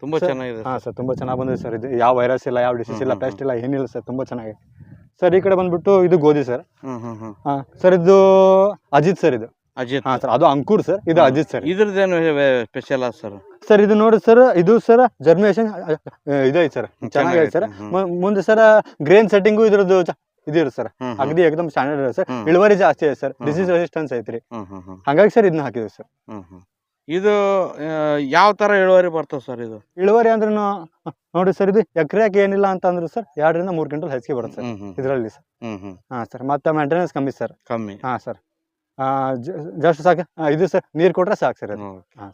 ತುಂಬಾ ಚೆನ್ನಾಗಿದೆ ಹಾ ಸರ್. ತುಂಬಾ ಚೆನ್ನಾಗಿ ಬಂದಿದೆ ಸರ್ ಇದು. ಯಾವ ವೈರಸ್ ಇಲ್ಲ ಯಾವ ಡಿಸೀಸ್ ಇಲ್ಲ ಪೆಸ್ಟ್ ಇಲ್ಲ ಏನಿಲ್ಲ ಸರ್ ತುಂಬಾ ಚೆನ್ನಾಗಿದೆ. ಸರ್ ಈ ಕಡೆ ಬಂದ್ಬಿಟ್ಟು ಇದು ಗೋಧಿ ಸರ್. ಹಾ ಸರ್ ಇದು ಅಜಿತ್ ಸರ್ ಇದು. ಅಜಿತ್. ಹಾ ಸರ್ ಅದು ಅಂಕುರ್ ಸರ್. ಇದು. ಅಜಿತ್ ಸರ್. ಇದ್ರದ್ದೇನು ಸ್ಪೆಷಲ್ ಸರ್? ಸರ್ ಇದು ನೋಡಿ ಸರ್ ಇದು ಸರ್ ಜರ್ಮಿನೇಷನ್ ಇದೈತೆ ಸರ್. ಚೆನ್ನಾಗೈತೆ ಸರ್. ಮುಂದೆ ಸರ್ ಗ್ರೇನ್ ಸೆಟ್ಟಿಂಗು ಇದ್ರದ್ದು ಇದಿರ ಸರ್. ಅಗದಿ ಎಕ್ದಮ್ ಸ್ಟ್ಯಾಂಡರ್ಡ್ ಇದೆ ಸರ್. ಇಳುವರಿ ಜಾಸ್ತಿ ಇದೆ ಸರ್. ಡಿಸೀಸ್ ರೆಸಿಸ್ಟೆನ್ಸ್ ಐತ್ರಿ ಹಂಗಾಗಿ ಸರ್ ಇದನ್ನ ಹಾಕಿದ್ವಿ ಸರ್. ಇದು ಯಾವ ತರ ಇಳುವರಿ ಬರ್ತದೆ ಸರ್ ಇದು? ಇಳುವರಿ ಅಂದ್ರೆ ನೋಡಿ ಸರ್ ಇದು ಎಕರೆಗೆ ಏನಿಲ್ಲ ಅಂತ ಅಂದ್ರೆ ಸರ್ ಎರಡರಿಂದ ಮೂರು ಕ್ವಿಂಟಲ್ ಹೆಚ್ಚಿಗೆ ಬರುತ್ತೆ ಸರ್. ಇದರಲ್ಲಿ ಸರ್. ಹ್ಮ್ ಸರ್. ಮತ್ತೆ ಮೇಂಟೆನೆನ್ಸ್ ಕಮ್ಮಿ ಸರ್. ಕಮ್ಮಿ. ಹಾ ಸರ್. ಜಸ್ಟ್ ಸಾಕು. ಇದು ಸರ್ ನೀರು ಕೊಟ್ರೆ ಸಾಕು ಸರ್ ಹಾ ಹಾಂ